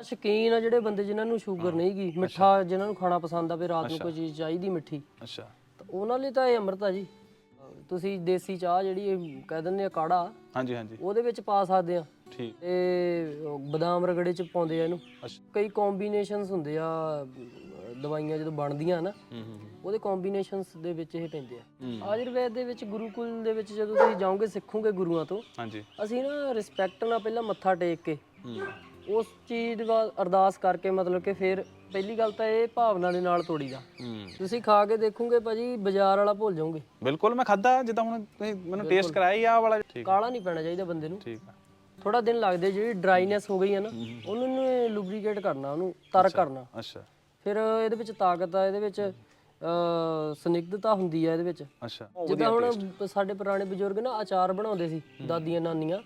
ਸ਼ੌਕੀਨ ਆ ਜਿਹੜੇ ਬੰਦੇ ਜਿਨ੍ਹਾਂ ਨੂੰ ਸ਼ੂਗਰ ਨਹੀਂ ਗੀ ਮਿੱਠਾ ਜਿਨ੍ਹਾਂ ਨੂੰ ਖਾਣਾ ਪਸੰਦ ਆ ਵੀ ਰਾਤ ਨੂੰ ਕੋਈ ਚੀਜ਼ ਚਾਹੀਦੀ ਮਿੱਠੀ। ਅੱਛਾ। ਤਾਂ ਉਹਨਾਂ ਲਈ ਤਾਂ ਇਹ ਅੰਮ੍ਰਿਤ ਆ ਜੀ। ਤੁਸੀਂ ਦੇਸੀ ਚਾਹ ਜਿਹੜੀ ਇਹ ਕਹਿ ਦਿੰਦੇ ਆ ਕਾੜਾ ਹਾਂਜੀ ਹਾਂਜੀ। ਉਹਦੇ ਵਿੱਚ ਪਾ ਸਕਦੇ ਆ। ਠੀਕ। ਤੇ ਬਦਾਮ ਰਗੜੇ ਚ ਪਾਉਂਦੇ ਆ ਇਹਨੂੰ। ਅੱਛਾ। ਕਈ ਕੰਬੀਨੇਸ਼ਨਸ ਹੁੰਦੇ ਆ ਦਵਾਈਆਂ ਜਦੋਂ ਬਣਦੀਆਂ ਨਾ ਹੂੰ ਹੂੰ ਉਹਦੇ ਕੰਬੀਨੇਸ਼ਨਸ ਦੇ ਵਿੱਚ ਇਹ ਪੈਂਦੇ। ਆ। ਆਯੁਰਵੇਦ ਦੇ ਵਿੱਚ ਗੁਰੂਕੁਲ ਦੇ ਵਿੱਚ ਜਦੋਂ ਤੁਸੀਂ ਜਾਓਗੇ ਸਿੱਖੋਗੇ ਗੁਰੂਆਂ ਤੋਂ ਹਾਂਜੀ। ਅਸੀਂ ਨਾ ਰਿਸਪੈਕਟ ਨਾਲ ਪਹਿਲਾਂ ਮੱਥਾ ਟੇਕ ਕੇ ਉਸ ਚੀਜ਼ ਦੀ ਬਾਅਦ ਅਰਦਾਸ ਕਰਕੇ ਮਤਲਬ ਕਿ ਫਿਰ ਪਹਿਲੀ ਗੱਲ ਤਾਂ ਇਹ ਭਾਵਨਾ ਦੇ ਨਾਲ ਤੋੜੀਦਾ। ਹੂੰ। ਤੁਸੀਂ ਖਾ ਕੇ ਦੇਖੋਗੇ ਭਾਜੀ ਬਾਜ਼ਾਰ ਵਾਲਾ ਭੁੱਲ ਜਾਓਗੇ। ਬਿਲਕੁਲ ਮੈਂ ਖਾਦਾ ਜਿੱਦਾਂ ਹੁਣ ਤੁਸੀਂ ਮੈਨੂੰ ਟੇਸਟ ਕਰਾਇਆ ਹੀ ਆਹ ਵਾਲਾ। ਠੀਕ। ਕਾਲਾ ਨਹੀਂ ਪੈਣਾ ਚਾਹੀਦਾ ਬੰਦੇ ਨੂੰ। ਠੀਕ ਆ। ਥੋੜਾ ਦਿਨ ਲੱਗਦੇ ਜਿਹੜੀ ਡਰਾਈਨੈਸ ਹੋ ਗਈ ਹੈ ਨਾ ਉਹਨੂੰ ਲੁਬਰੀਕੇਟ ਕਰਨਾ ਉਹਨੂੰ ਤਰ ਕਰਨਾ। ਅੱਛਾ। ਫਿਰ ਇਹਦੇ ਵਿੱਚ ਤਾਕਤ ਆ ਇਹਦੇ ਵਿੱਚ ਅ ਸਨਿਗਧਤਾ ਹੁੰਦੀ ਆ ਇਹਦੇ ਵਿੱਚ। ਅੱਛਾ। ਜਿੱਦਾਂ ਹੁਣ ਸਾਡੇ ਪੁਰਾਣੇ ਬਜ਼ੁਰਗ ਨਾ ਅਚਾਰ ਬਣਾਉਂਦੇ ਸੀ ਦਾਦੀਆਂ ਨਾਨੀਆਂ।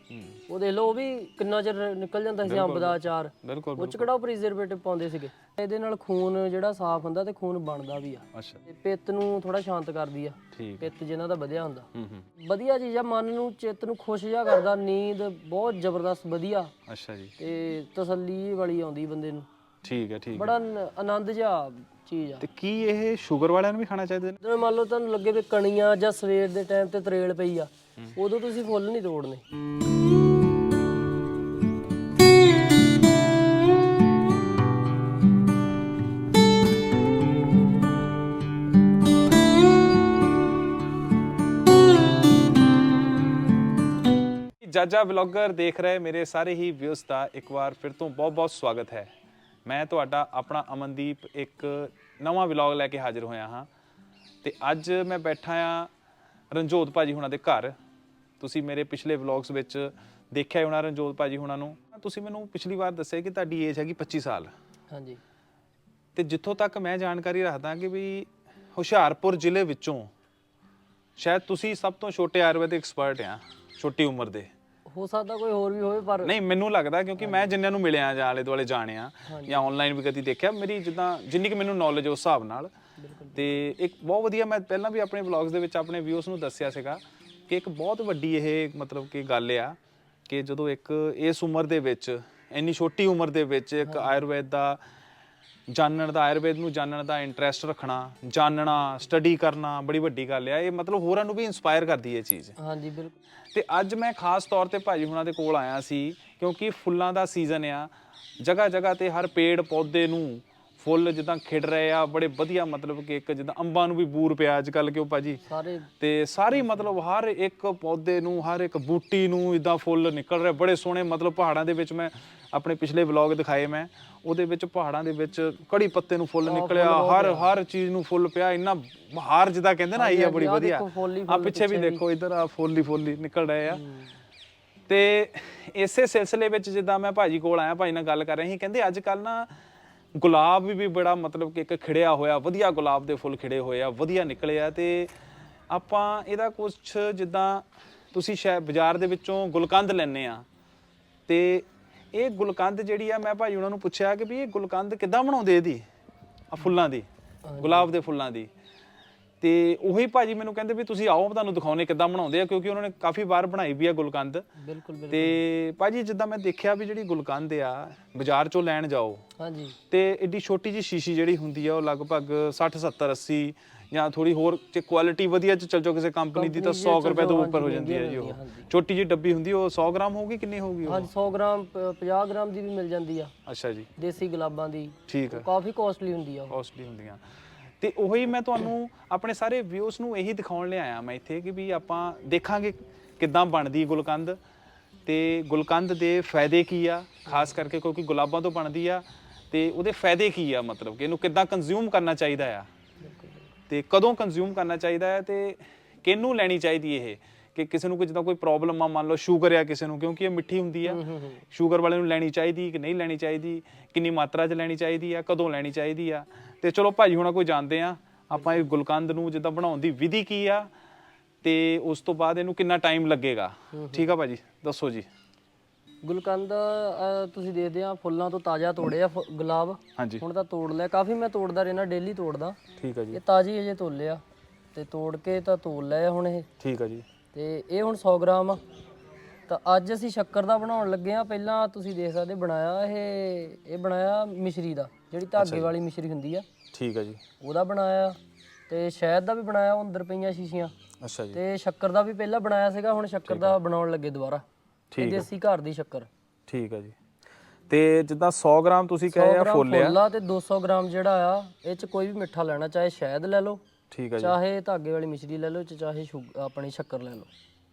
ਉਹ ਦੇਖ ਲਓ ਉਹ ਵੀ ਕਿੰਨਾ ਚਿਰ ਨਿਕਲ ਜਾਂਦਾ ਸੀ ਅੰਬ ਦਾ ਅਚਾਰ। ਉਹ ਚ ਕਿਹੜਾ ਪ੍ਰੀਜ਼ਰਵੇਟਿਵ ਪਾਉਂਦੇ ਸੀਗੇ? ਇਹਦੇ ਨਾਲ ਖੂਨ ਜਿਹੜਾ ਸਾਫ਼ ਹੁੰਦਾ ਤੇ ਖੂਨ ਬਣਦਾ ਵੀ ਆ। ਅੱਛਾ। ਤੇ ਪਿੱਤ ਨੂੰ ਥੋੜਾ ਸ਼ਾਂਤ ਕਰਦੀ ਆ। ਪਿੱਤ ਜਿਨ੍ਹਾਂ ਦਾ ਵਧਿਆ ਹੁੰਦਾ। ਹੂੰ ਹੂੰ। ਵਧੀਆ ਚੀਜ਼ ਆ ਮਨ ਨੂੰ ਚਿੱਤ ਨੂੰ ਖੁਸ਼ ਜਿਹਾ ਕਰਦਾ ਨੀਂਦ ਬਹੁਤ ਜ਼ਬਰਦਸਤ ਵਧੀਆ। ਅੱਛਾ ਜੀ। ਤੇ ਤਸੱਲੀ ਵਾਲੀ ਆਉਂਦੀ ਬੰਦੇ ਨੂੰ। ਠੀਕ ਹੈ ਠੀਕ ਹੈ ਬੜਾ ਆਨੰਦ ਜਿਹਾ ਚੀਜ਼ ਆ। ਤੇ ਕੀ ਇਹ ਸ਼ੂਗਰ ਵਾਲਿਆਂ ਨੂੰ ਵੀ ਖਾਣਾ ਚਾਹੀਦਾ ਨੇ? ਜਦੋਂ ਮੰਨ ਲਓ ਤੁਹਾਨੂੰ ਲੱਗੇ ਵੀ ਕਣੀਆਂ ਜਾਂ ਸਵੇਰ ਦੇ ਟਾਈਮ ਤੇ ਤਰੇਲ ਪਈ ਆ ਉਦੋਂ ਤੁਸੀਂ ਫੁੱਲ ਨਹੀਂ ਤੋੜਨੇ। ਜਾਜਾ ਵਲੌਗਰ ਦੇਖ ਰਹੇ ਮੇਰੇ ਸਾਰੇ ਹੀ ਵਿਊਸ ਦਾ ਇੱਕ ਵਾਰ ਫਿਰ ਤੋਂ ਬਹੁਤ-ਬਹੁਤ ਸਵਾਗਤ ਹੈ। ਮੈਂ ਤੁਹਾਡਾ ਆਪਣਾ ਅਮਨਦੀਪ ਇੱਕ ਨਵਾਂ ਵਲੌਗ ਲੈ ਕੇ ਹਾਜ਼ਰ ਹੋਇਆ ਹਾਂ। ਤੇ ਅੱਜ ਮੈਂ ਬੈਠਾ ਆ ਰਣਜੋਤ ਭਾਜੀ ਹੁਣਾਂ ਦੇ ਘਰ। ਤੁਸੀਂ ਮੇਰੇ ਪਿਛਲੇ ਵਲੌਗਸ ਵਿੱਚ ਦੇਖਿਆ ਹੀ ਹੋਣਾ ਰਣਜੋਤ ਭਾਜੀ ਹੁਣਾਂ ਨੂੰ। ਤੁਸੀਂ ਮੈਨੂੰ ਪਿਛਲੀ ਵਾਰ ਦੱਸਿਆ ਕਿ ਤੁਹਾਡੀ ਏਜ ਹੈਗੀ 25 ਸਾਲ। ਹਾਂਜੀ। ਤੇ ਜਿੱਥੋਂ ਤੱਕ ਮੈਂ ਜਾਣਕਾਰੀ ਰੱਖਦਾ ਕਿ ਵੀ ਹੁਸ਼ਿਆਰਪੁਰ ਜ਼ਿਲ੍ਹੇ ਵਿੱਚੋਂ ਸ਼ਾਇਦ ਤੁਸੀਂ ਸਭ ਤੋਂ ਛੋਟੇ ਆਯੁਰਵੈਦਿਕ ਐਕਸਪਰਟ ਆ ਛੋਟੀ ਉਮਰ ਦੇ। ਹੋ ਸਕਦਾ ਕੋਈ ਹੋਰ ਵੀ ਹੋਵੇ ਪਰ ਨਹੀਂ ਮੈਨੂੰ ਲੱਗਦਾ ਕਿਉਂਕਿ ਮੈਂ ਜਿੰਨਿਆਂ ਨੂੰ ਮਿਲਿਆ ਜਾਂ ਆਲੇ ਦੁਆਲੇ ਜਾਣਿਆ ਜਾਂ ਆਨਲਾਈਨ ਵੀ ਕਦੀ ਦੇਖਿਆ ਮੇਰੀ ਜਿੱਦਾਂ ਜਿੰਨੀ ਕਿ ਮੈਨੂੰ ਨੌਲੇਜ ਉਸ ਹਿਸਾਬ ਨਾਲ। ਤੇ ਇੱਕ ਬਹੁਤ ਵਧੀਆ ਮੈਂ ਪਹਿਲਾਂ ਵੀ ਆਪਣੇ ਵਲੌਗਸ ਦੇ ਵਿੱਚ ਆਪਣੇ ਵਿਊਸ ਨੂੰ ਦੱਸਿਆ ਸੀਗਾ ਕਿ ਇੱਕ ਬਹੁਤ ਵੱਡੀ ਇਹ ਮਤਲਬ ਕਿ ਗੱਲ ਆ ਕਿ ਜਦੋਂ ਇੱਕ ਇਸ ਉਮਰ ਦੇ ਵਿੱਚ ਇੰਨੀ ਛੋਟੀ ਉਮਰ ਦੇ ਵਿੱਚ ਇੱਕ ਆਯੁਰਵੇਦ ਦਾ ਜਾਣਨ ਦਾ ਆਯੁਰਵੇਦ ਨੂੰ ਜਾਣਨ ਦਾ ਇੰਟਰਸਟ ਰੱਖਣਾ ਜਾਣਨਾ ਸਟੱਡੀ ਕਰਨਾ ਬੜੀ ਵੱਡੀ ਗੱਲ ਆ। ਇਹ ਮਤਲਬ ਹੋਰਾਂ ਨੂੰ ਵੀ ਇਨਸਪਾਇਰ ਕਰਦੀ ਹੈ ਇਹ ਚੀਜ਼। ਹਾਂਜੀ ਬਿਲਕੁਲ। ਤੇ ਅੱਜ ਮੈਂ ਖਾਸ ਤੌਰ ਤੇ ਭਾਜੀ ਹੁਣਾਂ ਦੇ ਕੋਲ ਆਇਆ ਸੀ ਕਿਉਂਕਿ ਫੁੱਲਾਂ ਦਾ ਸੀਜ਼ਨ ਆ। ਜਗ੍ਹਾ ਜਗ੍ਹਾ ਤੇ ਹਰ ਪੇੜ ਪੌਦੇ ਨੂੰ ਫੁੱਲ ਜਿੱਦਾਂ ਖਿੜ ਰਹੇ ਆ ਬੜੇ ਵਧੀਆ ਮਤਲਬ ਕਿ ਇੱਕ ਜਿੱਦਾਂ ਅੰਬਾਂ ਨੂੰ ਵੀ ਬੂਰ ਪਿਆ ਅੱਜ ਕੱਲ ਕਿਉਂ ਭਾਜੀ? ਸਾਰੇ ਤੇ ਸਾਰੀ ਮਤਲਬ ਹਰ ਇੱਕ ਪੌਦੇ ਨੂੰ ਹਰ ਇੱਕ ਬੂਟੀ ਨੂੰ ਇਦਾਂ ਫੁੱਲ ਨਿਕਲ ਰਹੇ ਬੜੇ ਸੋਹਣੇ ਮਤਲਬ ਪਹਾੜਾਂ ਦੇ ਵਿੱਚ ਮੈਂ ਆਪਣੇ ਪਿਛਲੇ ਵਲੌਗ ਦਿਖਾਏ ਮੈਂ। ਉਹਦੇ ਵਿੱਚ ਪਹਾੜਾਂ ਦੇ ਵਿੱਚ ਕੜੀ ਪੱਤੇ ਨੂੰ ਫੁੱਲ ਨਿਕਲਿਆ ਹਰ ਹਰ ਚੀਜ਼ ਨੂੰ ਫੁੱਲ ਪਿਆ ਇੰਨਾ ਬਹਾਰ ਜਿੱਦਾਂ ਕਹਿੰਦੇ ਨਾ ਆਈ ਆ ਬੜੀ ਵਧੀਆ। ਆ ਪਿੱਛੇ ਵੀ ਦੇਖੋ ਇਧਰ ਆ ਫੁੱਲ ਹੀ ਫੁੱਲ ਹੀ ਨਿਕਲ ਰਹੇ ਆ। ਤੇ ਇਸੇ ਸਿਲਸਿਲੇ ਵਿੱਚ ਜਿੱਦਾਂ ਮੈਂ ਭਾਜੀ ਕੋਲ ਆਇਆ ਭਾਜੀ ਨਾਲ ਗੱਲ ਕਰ ਰਹੇ ਸੀ ਕਹਿੰਦੇ ਅੱਜ ਕੱਲ ਨਾ ਗੁਲਾਬ ਵੀ ਬੜਾ ਮਤਲਬ ਕਿ ਇੱਕ ਖਿੜਿਆ ਹੋਇਆ ਵਧੀਆ ਗੁਲਾਬ ਦੇ ਫੁੱਲ ਖਿੜੇ ਹੋਏ ਆ ਵਧੀਆ ਨਿਕਲੇ ਆ ਤੇ ਆਪਾਂ ਇਹਦਾ ਕੁਝ ਜਿੱਦਾਂ ਤੁਸੀਂ ਸ਼ਾਇਦ ਬਾਜ਼ਾਰ ਦੇ ਵਿੱਚੋਂ ਗੁਲਕੰਦ ਲੈਣੇ ਆ ਤੇ ਇਹ ਗੁਲਕੰਦ ਜਿਹੜੀ ਆ ਮੈਂ ਭਾਜੀ ਉਹਨਾਂ ਨੂੰ ਪੁੱਛਿਆ ਕਿ ਵੀ ਇਹ ਗੁਲਕੰਦ ਕਿੱਦਾਂ ਬਣਾਉਂਦੇ ਇਹਦੀ? ਆ ਫੁੱਲਾਂ ਦੀ ਗੁਲਾਬ ਦੇ ਫੁੱਲਾਂ ਦੀ। ਤੇ ਉਹੀ ਭਾਜੀ ਮੈਨੂੰ ਕਹਿੰਦੇ ਵੀ ਤੁਸੀਂ ਆਓ ਤੁਹਾਨੂੰ ਦਿਖਾਉਣੇ ਕਿੱਦਾਂ ਬਣਾਉਂਦੇ ਆ ਕਿਉਂਕਿ ਉਹਨਾਂ ਨੇ ਕਾਫੀ ਵਾਰ ਬਣਾਈ ਵੀ ਆ ਗੁਲਕੰਦ। ਬਿਲਕੁਲ ਬਿਲਕੁਲ। ਤੇ ਭਾਜੀ ਜਿੱਦਾਂ ਮੈਂ ਦੇਖਿਆ ਵੀ ਜਿਹੜੀ ਗੁਲਕੰਦ ਆ ਬਾਜ਼ਾਰ ਚੋਂ ਲੈਣ ਜਾਓ ਹਾਂਜੀ। ਤੇ ਏਡੀ ਛੋਟੀ ਜੀ ਸ਼ੀਸ਼ੀ ਜਿਹੜੀ ਹੁੰਦੀ ਆ ਉਹ ਲਗਭਗ 60 70 80 ਜਾਂ ਥੋੜੀ ਹੋਰ ਜੇ ਕੁਆਲਿਟੀ ਵਧੀਆ ਚ ਚਲ ਜਾਓ ਕਿਸੇ ਕੰਪਨੀ ਦੀ ਤਾਂ 100 ਰੁਪਏ ਤੋਂ ਉੱਪਰ ਹੋ ਜਾਂਦੀ ਹੈ ਜੀ ਉਹ। ਛੋਟੀ ਜੀ ਡੱਬੀ ਹੁੰਦੀ ਉਹ 100 ਗ੍ਰਾਮ ਹੋਊਗੀ ਕਿੰਨੀ ਹੋਊਗੀ ਉਹ? ਹਾਂਜੀ 100 ਗ੍ਰਾਮ ਪ- 50 ਗ੍ਰਾਮ ਦੀ ਵੀ ਮਿਲ ਜਾਂਦੀ ਆ। ਅੱਛਾ ਜੀ। ਦੇਸੀ ਗੁਲਾਬਾਂ ਦੀ। ਠੀਕ ਹੈ ਕਾਫੀ ਕੋਸਟਲੀ ਹੁੰਦੀ ਆ ਉਹ। ਕਾਸਟਲੀ ਹੁੰਦੀਆਂ। ਤੇ ਉਹੀ ਮੈਂ ਤੁਹਾਨੂੰ ਆਪਣੇ ਸਾਰੇ ਵਿਊਸ ਨੂੰ ਇਹੀ ਦਿਖਾਉਣ ਲਈ ਆਇਆ ਮੈਂ ਇੱਥੇ ਕਿ ਵੀ ਆਪਾਂ ਦੇਖਾਂਗੇ ਕਿੱਦਾਂ ਬਣਦੀ ਗੁਲਕੰਦ ਤੇ ਗੁਲਕੰਦ ਦੇ ਫਾਇਦੇ ਕੀ ਆ, ਖਾਸ ਕਰਕੇ ਕਿਉਂਕਿ ਗੁਲਾਬਾਂ ਤੋਂ ਬਣਦੀ ਆ ਤੇ ਉਹਦੇ ਫਾਇਦੇ ਕੀ ਆ ਮਤਲਬ ਕਿ ਇਹਨੂੰ ਕਿੱਦਾਂ ਕੰਜ਼ਿਊਮ ਕਰਨਾ ਚਾਹੀਦਾ ਆ। ਤੇ ਕਦੋਂ ਕੰਜ਼ਿਊਮ ਕਰਨਾ ਚਾਹੀਦਾ ਹੈ ਤੇ ਕਿਹਨੂੰ ਲੈਣੀ ਚਾਹੀਦੀ ਇਹ? ਕਿ ਕਿਸੇ ਨੂੰ ਕੋਈ ਜਿੱਦਾਂ ਕੋਈ ਪ੍ਰੋਬਲਮ ਆ ਮੰਨ ਲਓ ਸ਼ੂਗਰ ਆ ਕਿਸੇ ਨੂੰ ਕਿਉਂਕਿ ਇਹ ਮਿੱਠੀ ਹੁੰਦੀ ਆ। ਸ਼ੂਗਰ ਵਾਲੇ ਨੂੰ ਲੈਣੀ ਚਾਹੀਦੀ ਕਿ ਨਹੀਂ ਲੈਣੀ ਚਾਹੀਦੀ ਕਿੰਨੀ ਮਾਤਰਾ 'ਚ ਲੈਣੀ ਚਾਹੀਦੀ ਆ ਕਦੋਂ ਲੈਣੀ ਚਾਹੀਦੀ ਆ। ਤੇ ਚਲੋ ਭਾਜੀ ਹੁਣਾਂ ਕੋਈ ਜਾਣਦੇ ਆ ਆਪਾਂ ਇਹ ਗੁਲਕੰਦ ਨੂੰ ਜਿੱਦਾਂ ਬਣਾਉਣ ਦੀ ਵਿਧੀ ਕੀ ਆ ਤੇ ਉਸ ਤੋਂ ਬਾਅਦ ਇਹਨੂੰ ਕਿੰਨਾ ਟਾਈਮ ਲੱਗੇਗਾ। ਠੀਕ ਆ ਭਾਜੀ? ਦੱਸੋ ਜੀ। ਗੁਲਕੰਦ ਅਹ, ਤੁਸੀਂ ਦੇਖਦੇ ਆ ਫੁੱਲਾਂ ਤੋਂ ਤਾਜ਼ਾ ਤੋੜਿਆ ਗੁਲਾਬ। ਹਾਂਜੀ। ਹੁਣ ਤਾਂ ਤੋੜ ਲਿਆ। ਕਾਫੀ ਮੈਂ ਤੋੜਦਾ ਰਹਿਣਾ ਡੇਲੀ ਤੋੜਦਾ। ਠੀਕ ਆ ਜੀ। ਇਹ ਤਾਜ਼ੀ ਅਜੇ ਤੋਲਿਆ ਤੇ ਤੋੜ ਕੇ ਤਾਂ ਤੋੜ ਲਿਆ ਹੁਣ ਇਹ। ਠੀਕ ਆ ਜੀ। ਤੇ ਇਹ ਹੁਣ 100 ਗ੍ਰਾਮ ਆ। ਤਾਂ ਅੱਜ ਅਸੀਂ ਸ਼ੱਕਰ ਦਾ ਬਣਾਉਣ ਲੱਗੇ ਆ ਪਹਿਲਾਂ ਤੁਸੀਂ ਦੇਖ ਸਕਦੇ ਬਣਾਇਆ ਇਹ ਇਹ ਬਣਾਇਆ ਮਿਸ਼ਰੀ ਦਾ ਜਿਹੜੀ ਧਾਗੇ ਵਾਲੀ ਮਿਸ਼ਰੀ ਹੁੰਦੀ ਆ। ਠੀਕ ਹੈ ਜੀ। ਉਹਦਾ ਬਣਾਇਆ ਤੇ ਸ਼ਹਿਦ ਦਾ ਵੀ ਬਣਾਇਆ ਉਹ ਅੰਦਰ ਪਈਆਂ ਸ਼ੀਸ਼ੀਆਂ। ਅੱਛਾ ਜੀ। ਤੇ ਸ਼ੱਕਰ ਦਾ ਵੀ ਪਹਿਲਾਂ ਬਣਾਇਆ ਸੀਗਾ ਹੁਣ ਸ਼ੱਕਰ ਦਾ ਬਣਾਉਣ ਲੱਗੇ ਦੁਬਾਰਾ। ਇਹ ਦੇਸੀ ਘਰ ਦੀ ਸ਼ੱਕਰ। ਠੀਕ ਹੈ ਜੀ। ਤੇ ਜਿੱਦਾਂ 100 ਗ੍ਰਾਮ ਤੁਸੀਂ ਕਹੇ ਆ ਆ। ਫੁੱਲ ਆ ਤੇ 200 ਗ੍ਰਾਮ ਜਿਹੜਾ ਆ ਇਹ ਚ ਕੋਈ ਵੀ ਮਿੱਠਾ ਲੈਣਾ ਚਾਹੇ ਸ਼ਹਿਦ ਲੈ ਲਓ ਠੀਕ ਹੈ ਜੀ। ਚਾਹੇ ਧਾਗੇ ਵਾਲੀ ਮਿਸ਼ਰੀ ਲੈ ਲਓ ਤੇ ਚਾਹੇ ਸ਼ੂਗ- ਆਪਣੀ ਸ਼ੱਕਰ ਲੈ ਲਓ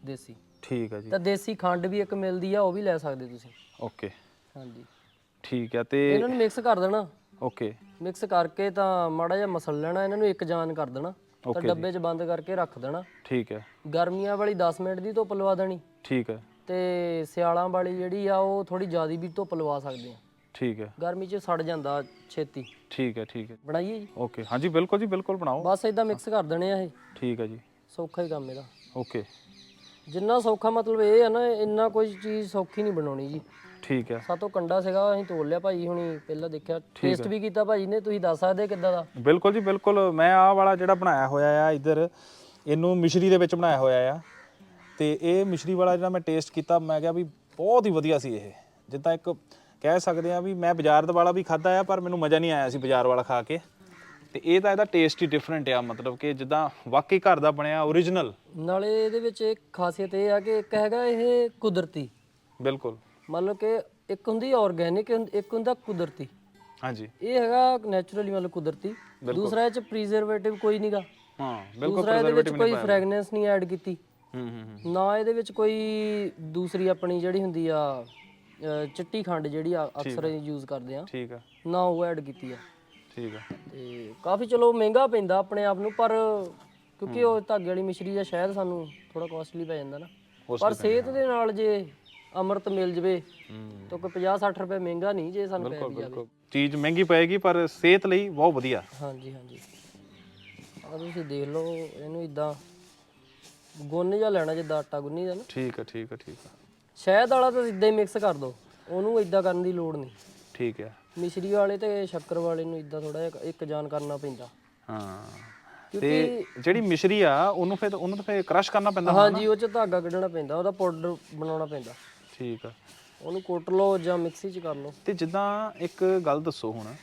ਦੇਸੀ। ਠੀਕ ਹੈ ਜੀ। ਤਾਂ ਦੇਸੀ ਖੰਡ ਵੀ ਇੱਕ ਮਿਲਦੀ ਆ ਉਹ ਵੀ ਲੈ ਸਕਦੇ ਤੁਸੀਂ। ਓਕੇ। ਹਾਂਜੀ। ਠੀਕ ਹੈ ਤੇ ਇਹਨਾਂ ਨੂੰ ਮਿਕਸ ਕਰ ਦੇਣਾ। ਓਕੇ। ਮਿਕਸ ਕਰਕੇ ਤਾਂ ਮਾੜਾ ਜਿਹਾ ਮਸਲ ਲੈਣਾ ਇਹਨਾਂ ਨੂੰ ਇੱਕ ਜਾਨ ਕਰ ਦੇਣਾ। ਤਾਂ ਡੱਬੇ 'ਚ ਬੰਦ ਕਰਕੇ ਰੱਖ ਦੇਣਾ। ਠੀਕ ਹੈ ਗਰਮੀਆਂ ਵਾਲੀ 10 ਮਿੰਟ ਦੀ ਧੁੱਪ ਲਵਾ ਦੇਣੀ। ਠੀਕ ਹੈ ਤੇ ਸਿਆਲਾਂ ਵਾਲੀ ਜਿਹੜੀ ਆ ਉਹ ਥੋੜੀ ਜ਼ਿਆਦੀ ਵੀ ਧੁੱਪ ਲਵਾ ਸਕਦੇ ਆ। ਠੀਕ ਹੈ। ਗਰਮੀ 'ਚ ਸੜ ਜਾਂਦਾ ਛੇਤੀ। ਠੀਕ ਹੈ ਠੀਕ ਹੈ। ਬਣਾਈਏ ਜੀ? ਓਕੇ ਹਾਂਜੀ ਬਿਲਕੁਲ ਜੀ ਬਿਲਕੁਲ ਬਣਾਓ। ਬਸ ਇਦਾਂ ਮਿਕਸ ਕਰ ਦੇਣੇ ਆ ਇਹ। ਠੀਕ ਹੈ ਜੀ। ਸੌਖਾ ਹੀ ਕੰਮ ਇਹਦਾ। ਓਕੇ ਜਿੰਨਾ ਸੌਖਾ ਮਤਲਬ ਇਹ ਆ ਨਾ ਇੰਨਾ ਕੋਈ ਚੀਜ਼ ਸੌਖੀ ਨਹੀਂ ਬਣਾਉਣੀ ਜੀ। ਠੀਕ ਹੈ। ਸਾਤੋਂ ਕੰਡਾ ਸੀਗਾ ਅਸੀਂ ਤੋਲ ਲਿਆ ਭਾਜੀ ਹੁਣੀ ਪਹਿਲਾਂ ਦੇਖਿਆ। ਟੇਸਟ ਵੀ ਕੀਤਾ ਭਾਜੀ ਨੇ ਤੁਸੀਂ ਦੱਸ ਸਕਦੇ ਕਿੱਦਾਂ ਦਾ? ਬਿਲਕੁਲ ਜੀ ਬਿਲਕੁਲ। ਮੈਂ ਆਹ ਵਾਲਾ ਜਿਹੜਾ ਬਣਾਇਆ ਹੋਇਆ ਆ ਇੱਧਰ ਇਹਨੂੰ ਮਿਸ਼ਰੀ ਦੇ ਵਿੱਚ ਬਣਾਇਆ ਹੋਇਆ ਆ। ਤੇ ਇਹ ਮਿਸ਼ਰੀ ਵਾਲਾ ਜਿਹੜਾ ਮੈਂ ਟੇਸਟ ਕੀਤਾ ਮੈਂ ਕਿਹਾ ਵੀ ਬਹੁਤ ਹੀ ਵਧੀਆ ਸੀ ਇਹ। ਜਿੱਦਾਂ ਇੱਕ ਕਹਿ ਸਕਦੇ ਆ ਵੀ ਮੈਂ ਬਾਜ਼ਾਰ ਦਾ ਵਾਲਾ ਵੀ ਖਾਦਾ ਆ ਪਰ ਮੈਨੂੰ ਮਜ਼ਾ ਨਹੀਂ ਆਇਆ ਸੀ ਬਾਜ਼ਾਰ ਵਾਲਾ ਖਾ ਕੇ। ਤੇ ਇਹ ਤਾਂ ਇਹਦਾ ਟੇਸਟ ਹੀ ਡਿਫਰੈਂਟ ਆ ਮਤਲਬ ਕਿ ਜਿੱਦਾਂ ਵਾਕਈ ਘਰ ਦਾ ਬਣਿਆ ਓਰੀਜਨਲ ਨਾਲੇ ਇਹਦੇ ਵਿੱਚ ਇੱਕ ਖਾਸੀਅਤ ਇਹ ਆ ਕਿ ਇੱਕ ਹੈਗਾ ਇਹ ਕੁਦਰਤੀ। ਬਿਲਕੁਲ। ਮੰਨ ਲਓ ਕਿ ਇੱਕ ਹੁੰਦੀ ਆਰਗੇਨਿਕ ਇੱਕ ਹੁੰਦਾ ਕੁਦਰਤੀ। ਹਾਂਜੀ। ਇਹ ਹੈਗਾ ਨੇਚਰਲੀ ਮਤਲਬ ਕੁਦਰਤੀ। ਦੂਸਰਾ ਇਹ ਚ ਪ੍ਰੀਜ਼ਰਵੇਟਿਵ ਕੋਈ ਨਹੀਂਗਾ ਹਾਂ ਬਿਲਕੁਲ ਵਿੱਚ ਕੋਈ ਫ੍ਰੈਗਨੈਂਸ ਨਹੀਂ ਐਡ ਕੀਤੀ। ਹੂੰ ਹੂੰ। ਨਾ ਇਹਦੇ ਵਿੱਚ ਕੋਈ ਦੂਸਰੀ ਆਪਣੀ ਜਿਹੜੀ ਹੁੰਦੀ ਆ ਚਿੱਟੀ ਖੰਡ ਜਿਹੜੀ ਆ ਅਕਸਰ ਯੂਜ਼ ਕਰਦੇ ਆ। ਠੀਕ ਆ। ਨਾ ਉਹ ਐਡ ਕੀਤੀ ਆ। ਠੀਕ ਆ। ਤੇ ਕਾਫੀ ਚਲੋ ਮਹਿੰਗਾ ਪੈਂਦਾ ਆਪਣੇ ਆਪ ਨੂੰ ਪਰ ਕਿਉਂਕਿ ਉਹ ਧਾਗੇ ਵਾਲੀ ਮਿਸ਼ਰੀ ਜਾਂ ਸ਼ਾਇਦ ਸਾਨੂੰ ਥੋੜਾ ਕਾਸਟਲੀ ਪੈ ਜਾਂਦਾ ਨਾ। ਪਰ ਸਿਹਤ ਦੇ ਨਾਲ ਜੇ ਅੰਮ੍ਰਿਤ ਮਿਲ ਜਵੇ ਹੂੰ। ਤਾਂ ਕੋਈ 50 60 ਰੁਪਏ ਮਹਿੰਗਾ ਨਹੀਂ ਜੇ ਸਾਨੂੰ ਪੈ ਵੀ ਜਾਵੇ। ਬਿਲਕੁਲ। ਚੀਜ਼ ਮਹਿੰਗੀ ਪਏਗੀ ਪਰ ਸਿਹਤ ਲਈ ਬਹੁਤ ਵਧੀਆ। ਹਾਂਜੀ ਹਾਂਜੀ। ਆ ਤੁਸੀਂ ਦੇਖ ਲਓ ਇਹਨੂੰ ਇਦਾਂ ਗੁੰਨ ਜਾਂ ਲੈਣਾ ਜਿੱਦਾਂ ਆਟਾ ਗੁੰਨੀ ਦਾ ਨਾ। ਠੀਕ ਆ ਠੀਕ ਆ ਠੀਕ ਆ। ਸ਼ਹਿਦ ਵਾਲਾ ਤਾਂ ਇਦਾਂ ਹੀ ਮਿਕਸ ਕਰ ਦੋ। ਉਹਨੂੰ ਇਦਾਂ ਕਰਨ ਦੀ ਲੋੜ ਨਹੀਂ। ਠੀਕ ਆ ਮਿਸ਼ਰੀ ਵਾਲੇ ਤੇ ਸ਼ੱਕਰ ਵਾਲੇ ਨੂੰ ਇਦਾਂ ਥੋੜਾ ਜਿਹਾ ਇੱਕ ਜਾਨ ਕਰਨਾ ਪੈਂਦਾ। ਹਾਂ। ਤੇ ਜਿਹੜੀ ਮਿਸ਼ਰੀ ਆ ਉਹਨੂੰ ਫਿਰ ਉਹਨੂੰ ਤਾਂ ਫਿਰ ਕ੍ਰਸ਼ ਕਰਨਾ ਪੈਂਦਾ ਹਾਂਜੀ ਉਹ ਚ ਧਾਗਾ ਕੱਢਣਾ ਪੈਂਦਾ ਉਹਦਾ ਪਾਊਡਰ ਬਣਾਉਣਾ ਪੈਂਦਾ। ਠੀਕ ਆ। ਉਹਨੂੰ ਕੁੱਟ ਲਓ ਜਾਂ ਮਿਕਸੀ ਚ ਕਰ ਲਓ। ਤੇ ਜਿੱਦਾਂ ਇੱਕ ਗੱਲ ਦੱਸੋ ਹੁਣ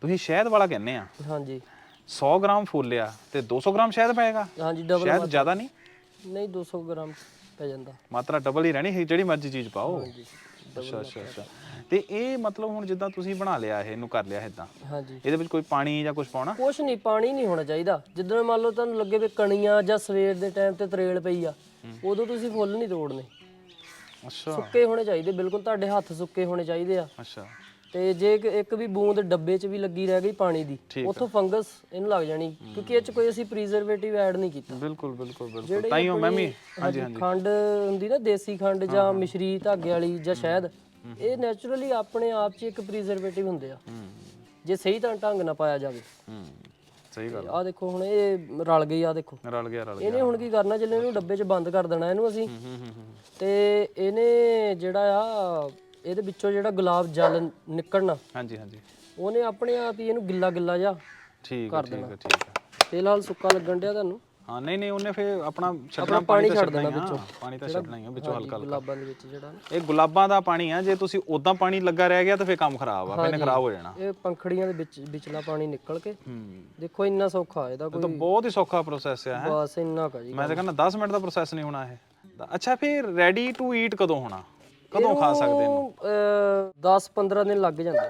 ਤੁਸੀਂ ਸ਼ਹਿਦ ਵਾਲਾ ਕਹਿੰਦੇ ਆ। ਹਾਂਜੀ। 100 ਗ੍ਰਾਮ ਫੁੱਲ ਆ ਤੇ 200 ਗ੍ਰਾਮ ਸ਼ਹਿਦ ਪਏਗਾ? ਹਾਂਜੀ ਡਬਲ ਸ਼ਹਿਦ ਜ਼ਿਆਦਾ ਨਹੀਂ? ਨਹੀਂ 200 ਗ੍ਰਾਮ। ਪੈ ਜਾਂਦਾ। ਮਾਤਰਾ ਡਬਲ ਹੀ ਰਹਿਣੀ ਹੈ ਜਿਹੜੀ ਮਰਜ਼ੀ ਚੀਜ਼ ਪਾਓ। ਹਾਂਜੀ। ਅੱਛਾ ਅੱਛਾ ਅੱਛਾ। ਤੇ ਇਹ ਮਤਲਬ ਹੁਣ ਜਿੱਦਾਂ ਤੁਸੀਂ ਬਣਾ ਲਿਆ ਇਹ ਇਹਨੂੰ ਕਰ ਲਿਆ ਇਦਾਂ ਹਾਂਜੀ। ਇਹਦੇ ਵਿੱਚ ਕੋਈ ਪਾਣੀ ਜਾਂ ਕੁਝ ਪਾਉਣਾ? ਕੁਛ ਨਹੀਂ ਪਾਣੀ ਨਹੀਂ ਹੋਣਾ ਚਾਹੀਦਾ। ਜਿੱਦਣ ਮੰਨ ਲਓ ਤੁਹਾਨੂੰ ਲੱਗੇ ਵੀ ਕਣੀਆਂ ਜਾਂ ਸਵੇਰ ਦੇ ਟਾਈਮ ਤੇ ਤਰੇਲ ਪਈ ਆ ਉਦੋਂ ਤੁਸੀਂ ਫੁੱਲ ਨਹੀਂ ਤੋੜਨੇ। ਅੱਛਾ। ਸੁੱਕੇ ਹੋਣੇ ਚਾਹੀਦੇ ਬਿਲਕੁਲ ਤੁਹਾਡੇ ਹੱਥ ਸੁੱਕੇ ਹੋਣੇ ਚਾਹੀਦੇ ਆ। ਅੱਛਾ। ਤੇ ਜੇ ਇੱਕ- ਇੱਕ ਵੀ ਬੂੰਦ ਡੱਬੇ 'ਚ ਵੀ ਲੱਗੀ ਰਹਿ ਗਈ ਪਾਣੀ ਦੀ ਉੱਥੋਂ ਫੰਗਸ ਇਹਨੂੰ ਲੱਗ ਜਾਣੀ ਕਿਉਂਕਿ ਇਹ 'ਚ ਕੋਈ ਅਸੀਂ ਪ੍ਰੀਜ਼ਰਵੇਟਿਵ ਐਡ ਨਹੀਂ ਕੀਤਾ। ਬਿਲਕੁਲ ਬਿਲਕੁਲ ਬਿਲਕੁਲ। ਤਾਈਓ ਮੈਂ ਵੀ ਹਾਂਜੀ ਖੰਡ ਹੁੰਦੀ ਨਾ ਦੇਸੀ ਖੰਡ ਜਾਂ ਮਿਸ਼ਰੀ ਧਾਗੇ ਵਾਲੀ ਜਾਂ ਸ਼ਹਿਦ ਇਹ ਨੇਚਰਲੀ ਆਪਣੇ ਆਪ 'ਚ ਇੱਕ ਪ੍ਰੀਜ਼ਰਵੇਟਿਵ ਹੁੰਦੇ ਆ। ਹੂੰ। ਜੇ ਸਹੀ ਤਾਂ ਢੰਗ ਨਾਲ ਪਾਇਆ ਜਾਵੇ। ਹੂੰ ਸਹੀ ਗੱਲ ਆਹ ਦੇਖੋ ਹੁਣ ਇਹ ਰਲ ਗਈ ਆ ਦੇਖੋ। ਰਲ ਗਿਆ ਰਲ ਗਿਆ। ਇਹਨੇ ਹੁਣ ਕੀ ਕਰਨਾ ਜਿੱਲੇ ਇਹਨੂੰ ਡੱਬੇ 'ਚ ਬੰਦ ਕਰ ਦੇਣਾ ਇਹਨੂੰ ਅਸੀਂ। ਹੂੰ ਹੂੰ ਹੂੰ। ਤੇ ਇਹਨੇ ਜਿਹੜਾ ਆ ਇਹਦੇ ਵਿੱਚੋਂ ਜਿਹੜਾ ਗੁਲਾਬ ਜਲ ਨਿਕਲਣਾ ਹਾਂਜੀ ਹਾਂਜੀ। ਉਹਨੇ ਆਪਣੇ ਆਪ ਹੀ ਇਹਨੂੰ ਗਿੱਲਾ ਗਿੱਲਾ ਜਾ ਠੀਕ ਹੈ ਠੀਕ ਹੈ ਠੀਕ ਹੈ। ਫਿਲਹਾਲ ਸੁੱਕਾ ਲੱਗਣ ਡਿਆ ਤੁਹਾਨੂੰ। ਹਾਂ ਨਹੀਂ ਨਹੀਂ ਉਹਨੇ ਫਿਰ ਆਪਣਾ ਛੱਡਣਾ ਪਾਣੀ ਛੱਡ ਦੇਣਾ ਆ, ਪਾਣੀ ਤਾਂ ਛੱਡਣਾ ਹੀ ਆ ਵਿੱਚੋਂ ਹਲਕਾ ਹਲਕਾ ਗੁਲਾਬਾਂ ਦੇ ਵਿੱਚ ਜਿਹੜਾ ਇਹ ਗੁਲਾਬਾਂ ਦਾ ਪਾਣੀ ਆ ਜੇ ਤੁਸੀਂ ਉਦਾਂ ਪਾਣੀ ਲੱਗਾ ਰਹਿ ਗਿਆ ਤਾਂ ਫਿਰ ਕੰਮ ਖਰਾਬ ਆ ਇਹਨੇ ਖਰਾਬ ਹੋ ਜਾਣਾ। ਇਹ ਪੰਖੜੀਆਂ ਦੇ ਵਿੱਚ ਵਿਚਲਾ ਪਾਣੀ ਨਿਕਲ ਕੇ ਹੂੰ। ਦੇਖੋ ਇੰਨਾ ਸੌਖਾ ਇਹਦਾ ਇਹ ਕੋਈ ਤਾਂ ਬਹੁਤ ਹੀ ਸੌਖਾ ਪ੍ਰੋਸੈਸ ਆ ਹੈ। ਬਸ ਇੰਨਾ ਕਾ ਜੀ ਮੈਂ ਤਾਂ ਕਹਿੰਦਾ 10 ਮਿੰਟ ਦਾ ਪ੍ਰੋਸੈਸ ਨਹੀਂ ਹੋਣਾ ਇਹ। ਅੱਛਾ ਫਿਰ ਰੈਡੀ ਟੂ ਈਟ ਕਦੋਂ ਹੋਣਾ? ਕਦੋਂ ਖਾ ਸਕਦੇ ਇਹਨੂੰ? 10 15 ਦਿਨ ਲੱਗ ਜਾਂਦੇ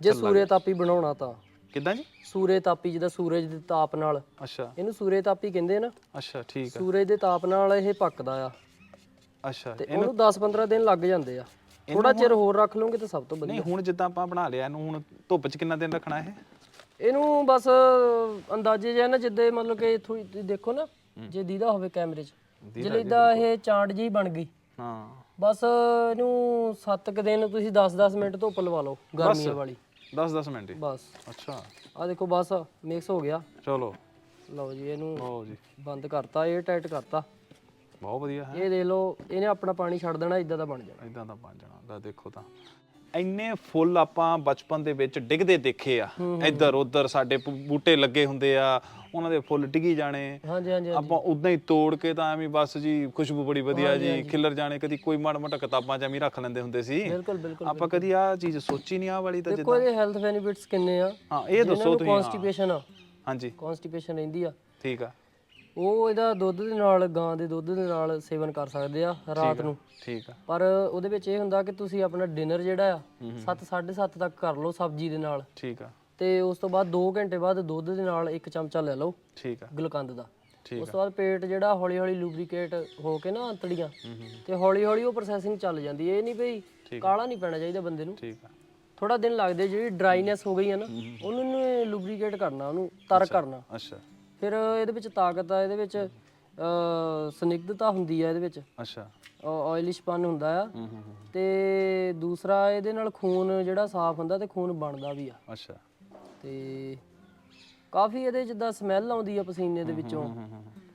ਜੇ ਸੂਰੇ ਤਾਪੀ ਬਣਾਉਣਾ ਤਾਂ। ਕਿੱਦਾਂ ਜੀ? ਸੂਰੇ ਤਾਪੀ ਜਿਹਦਾ ਸੂਰਜ ਦੇ ਤਾਪ ਨਾਲ। ਅੱਛਾ। ਇਹਨੂੰ ਸੂਰੇ ਤਾਪੀ ਕਹਿੰਦੇ ਆ ਨਾ। ਅੱਛਾ ਠੀਕ ਆ। ਸੂਰਜ ਦੇ ਤਾਪ ਨਾਲ ਇਹ ਪੱਕਦਾ ਆ। ਅੱਛਾ ਤੇ ਉਹਨੂੰ 10-15 ਦਿਨ ਲੱਗ ਜਾਂਦੇ ਆ। ਥੋੜਾ ਚਿਰ ਹੋਰ ਰੱਖ ਲਓਗੇ ਤਾਂ ਸਭ ਤੋਂ ਵਧੀਆ। ਨਹੀਂ ਹੁਣ ਜਿੱਦਾਂ ਆਪਾਂ ਬਣਾ ਲਿਆ ਇਹਨੂੰ ਹੁਣ ਧੁੱਪ 'ਚ ਕਿੰਨਾ ਦਿਨ ਰੱਖਣਾ ਇਹ? ਇਹਨੂੰ ਬਸ ਅੰਦਾਜ਼ੇ ਜਿਹਾ ਨਾ ਜਿੱਦੇ ਮਤਲਬ ਕਿ ਤੁਸੀਂ ਦੇਖੋ ਨਾ ਜੇ ਦੀਦਾ ਹੋਵੇ ਕੈਮਰੇ 'ਚ। ਇਦਾਂ ਇਹ ਚਾਂਟ ਜੀ ਬਣ ਗਈ। ਹਾਂ। ਬਸ ਇਹਨੂੰ 7 ਕ ਦਿਨ ਤੁਸੀਂ 10-10 ਮਿੰਟ ਧੁੱਪ ਲਵਾ ਲਓ ਗਰਮੀਆਂ ਵਾਲੀ। 10-10 ਮਿੰਟ ਹੀ। ਬਸ। ਅੱਛਾ। ਆ ਦੇਖੋ ਬਸ ਮਿਕਸ ਹੋ ਗਿਆ। ਚਲੋ। ਲਓ ਜੀ ਇਹਨੂੰ ਲਓ ਜੀ। ਬੰਦ ਕਰਤਾ ਇਹ ਟਾਈਟ ਕਰਤਾ। ਬਹੁਤ ਵਧੀਆ ਹੈ। ਇਹ ਦੇ ਲਓ ਇਹਨੇ ਆਪਣਾ ਪਾਣੀ ਛੱਡ ਦੇਣਾ ਇਦਾਂ ਦਾ ਬਣ ਜਾਣਾ। ਇਦਾਂ ਦਾ ਬਣ ਜਾਣਾ ਦਾ ਦੇਖੋ ਤਾਂ। ਇੰਨੇ ਫੁੱਲ ਆਪਾਂ ਬਚਪਨ ਦੇ ਵਿੱਚ ਡਿੱਗਦੇ ਦੇਖੇ ਆ। ਇੱਧਰ ਉੱਧਰ ਸਾਡੇ ਬੂਟੇ ਲੱਗੇ ਹੁੰਦੇ ਆ ਉਹਨਾਂ ਦੇ ਫੁੱਲ ਡਿੱਗੀ ਜਾਣੇ। ਹਾਂਜੀ ਹਾਂਜੀ ਹਾਂਜੀ। ਆਪਾਂ ਉਦਾਂ ਹੀ ਤੋੜ ਕੇ ਤਾਂ ਐਵੇਂ ਬਸ ਜੀ ਖੁਸ਼ਬੂ ਬੜੀ ਵਧੀਆ ਜੀ ਖਿਲਰ ਜਾਣੇ ਕਦੀ ਕੋਈ ਮਾੜਾ ਮੋਟਾ ਕਿਤਾਬਾਂ ਚ ਐਵੇਂ ਰੱਖ ਲੈਂਦੇ ਹੁੰਦੇ ਸੀ। ਬਿਲਕੁਲ ਬਿਲਕੁਲ ਆਪਾਂ ਕਦੀ ਆ ਚੀਜ਼ ਸੋਚੀ ਨਹੀਂ ਆ ਵਾਲੀ ਤਾਂ ਦੇਖੋ ਇਹਦੇ ਹੈਲਥ ਬੈਨੀਫਿਟਸ ਕਿੰਨੇ ਆ? ਹਾਂ ਇਹ ਦੱਸੋ ਤੁਸੀਂ ਹਾਂ। ਕਨਸਟੀਪੇਸ਼ਨ ਆ। ਹਾਂਜੀ। ਕਨਸਟੀਪੇਸ਼ਨ ਰਹਿੰਦੀ ਆ। ਠੀਕ ਆ। ਉਹ ਇਹਦਾ ਦੁੱਧ ਦੇ ਨਾਲ ਗਾਂ ਦੇ ਦੁੱਧ ਦੇ ਨਾਲ ਸੇਵਨ ਕਰ ਸਕਦੇ ਆ ਰਾਤ ਨੂੰ। ਠੀਕ ਆ। ਪਰ ਉਹਦੇ ਵਿੱਚ ਇਹ ਹੁੰਦਾ ਕਿ ਤੁਸੀਂ ਆਪਣਾ ਡਿਨਰ ਜਿਹੜਾ ਆ 7 7:30 ਤੱਕ ਕਰ ਲਓ ਸਬਜ਼ੀ ਦੇ ਨਾਲ। ਠੀਕ ਆ। ਤੇ ਉਸ ਤੋਂ ਬਾਅਦ 2 ਘੰਟੇ ਬਾਅਦ ਦੁੱਧ ਦੇ ਨਾਲ ਇੱਕ ਚਮਚਾ ਲੈ ਲਓ ਠੀਕ ਆ। ਗਲਕੰਦ ਦਾ। ਠੀਕ ਉਸ ਤੋਂ ਬਾਅਦ ਪੇਟ ਜਿਹੜਾ ਹੌਲੀ ਹੌਲੀ ਲੂਬਰੀਕੇਟ ਹੋ ਕੇ ਨਾ ਅੰਤੜੀਆਂ ਤੇ ਹੌਲੀ ਹੌਲੀ ਉਹ ਪ੍ਰੋਸੈਸਿੰਗ ਚੱਲ ਜਾਂਦੀ ਇਹ ਨਹੀਂ ਬਈ ਕਾਲਾ ਨਹੀਂ ਪੈਣਾ ਚਾਹੀਦਾ ਬੰਦੇ ਨੂੰ। ਠੀਕ ਆ। ਥੋੜਾ ਦਿਨ ਲੱਗਦੇ ਜਿਹੜੀ ਡਰਾਈਨੈਸ ਹੋ ਗਈ ਹੈ ਨਾ ਉਹਨੂੰ ਲੂਬਰੀਕੇਟ ਕਰਨਾ ਉਹਨੂੰ ਤਰ ਕਰਨਾ। ਅੱਛਾ। ਫਿਰ ਇਹਦੇ ਵਿੱਚ ਤਾਕਤ ਆ ਇਹਦੇ ਵਿੱਚ ਅ ਸਨਿਗਧਤਾ ਹੁੰਦੀ ਆ ਇਹਦੇ ਵਿੱਚ। ਅੱਛਾ। ਆਇਲਿਸ਼ਪਨ ਹੁੰਦਾ ਆ। ਤੇ ਦੂਸਰਾ ਇਹਦੇ ਨਾਲ ਖੂਨ ਜਿਹੜਾ ਸਾਫ਼ ਹੁੰਦਾ ਤੇ ਖੂਨ ਬਣਦਾ ਵੀ ਆ। ਅੱਛਾ। ਤੇ ਕਾਫੀ ਇਹਦੇ ਜਿੱਦਾਂ ਸਮੈਲ ਆਉਂਦੀ ਆ ਪਸੀਨੇ ਦੇ ਵਿੱਚੋਂ।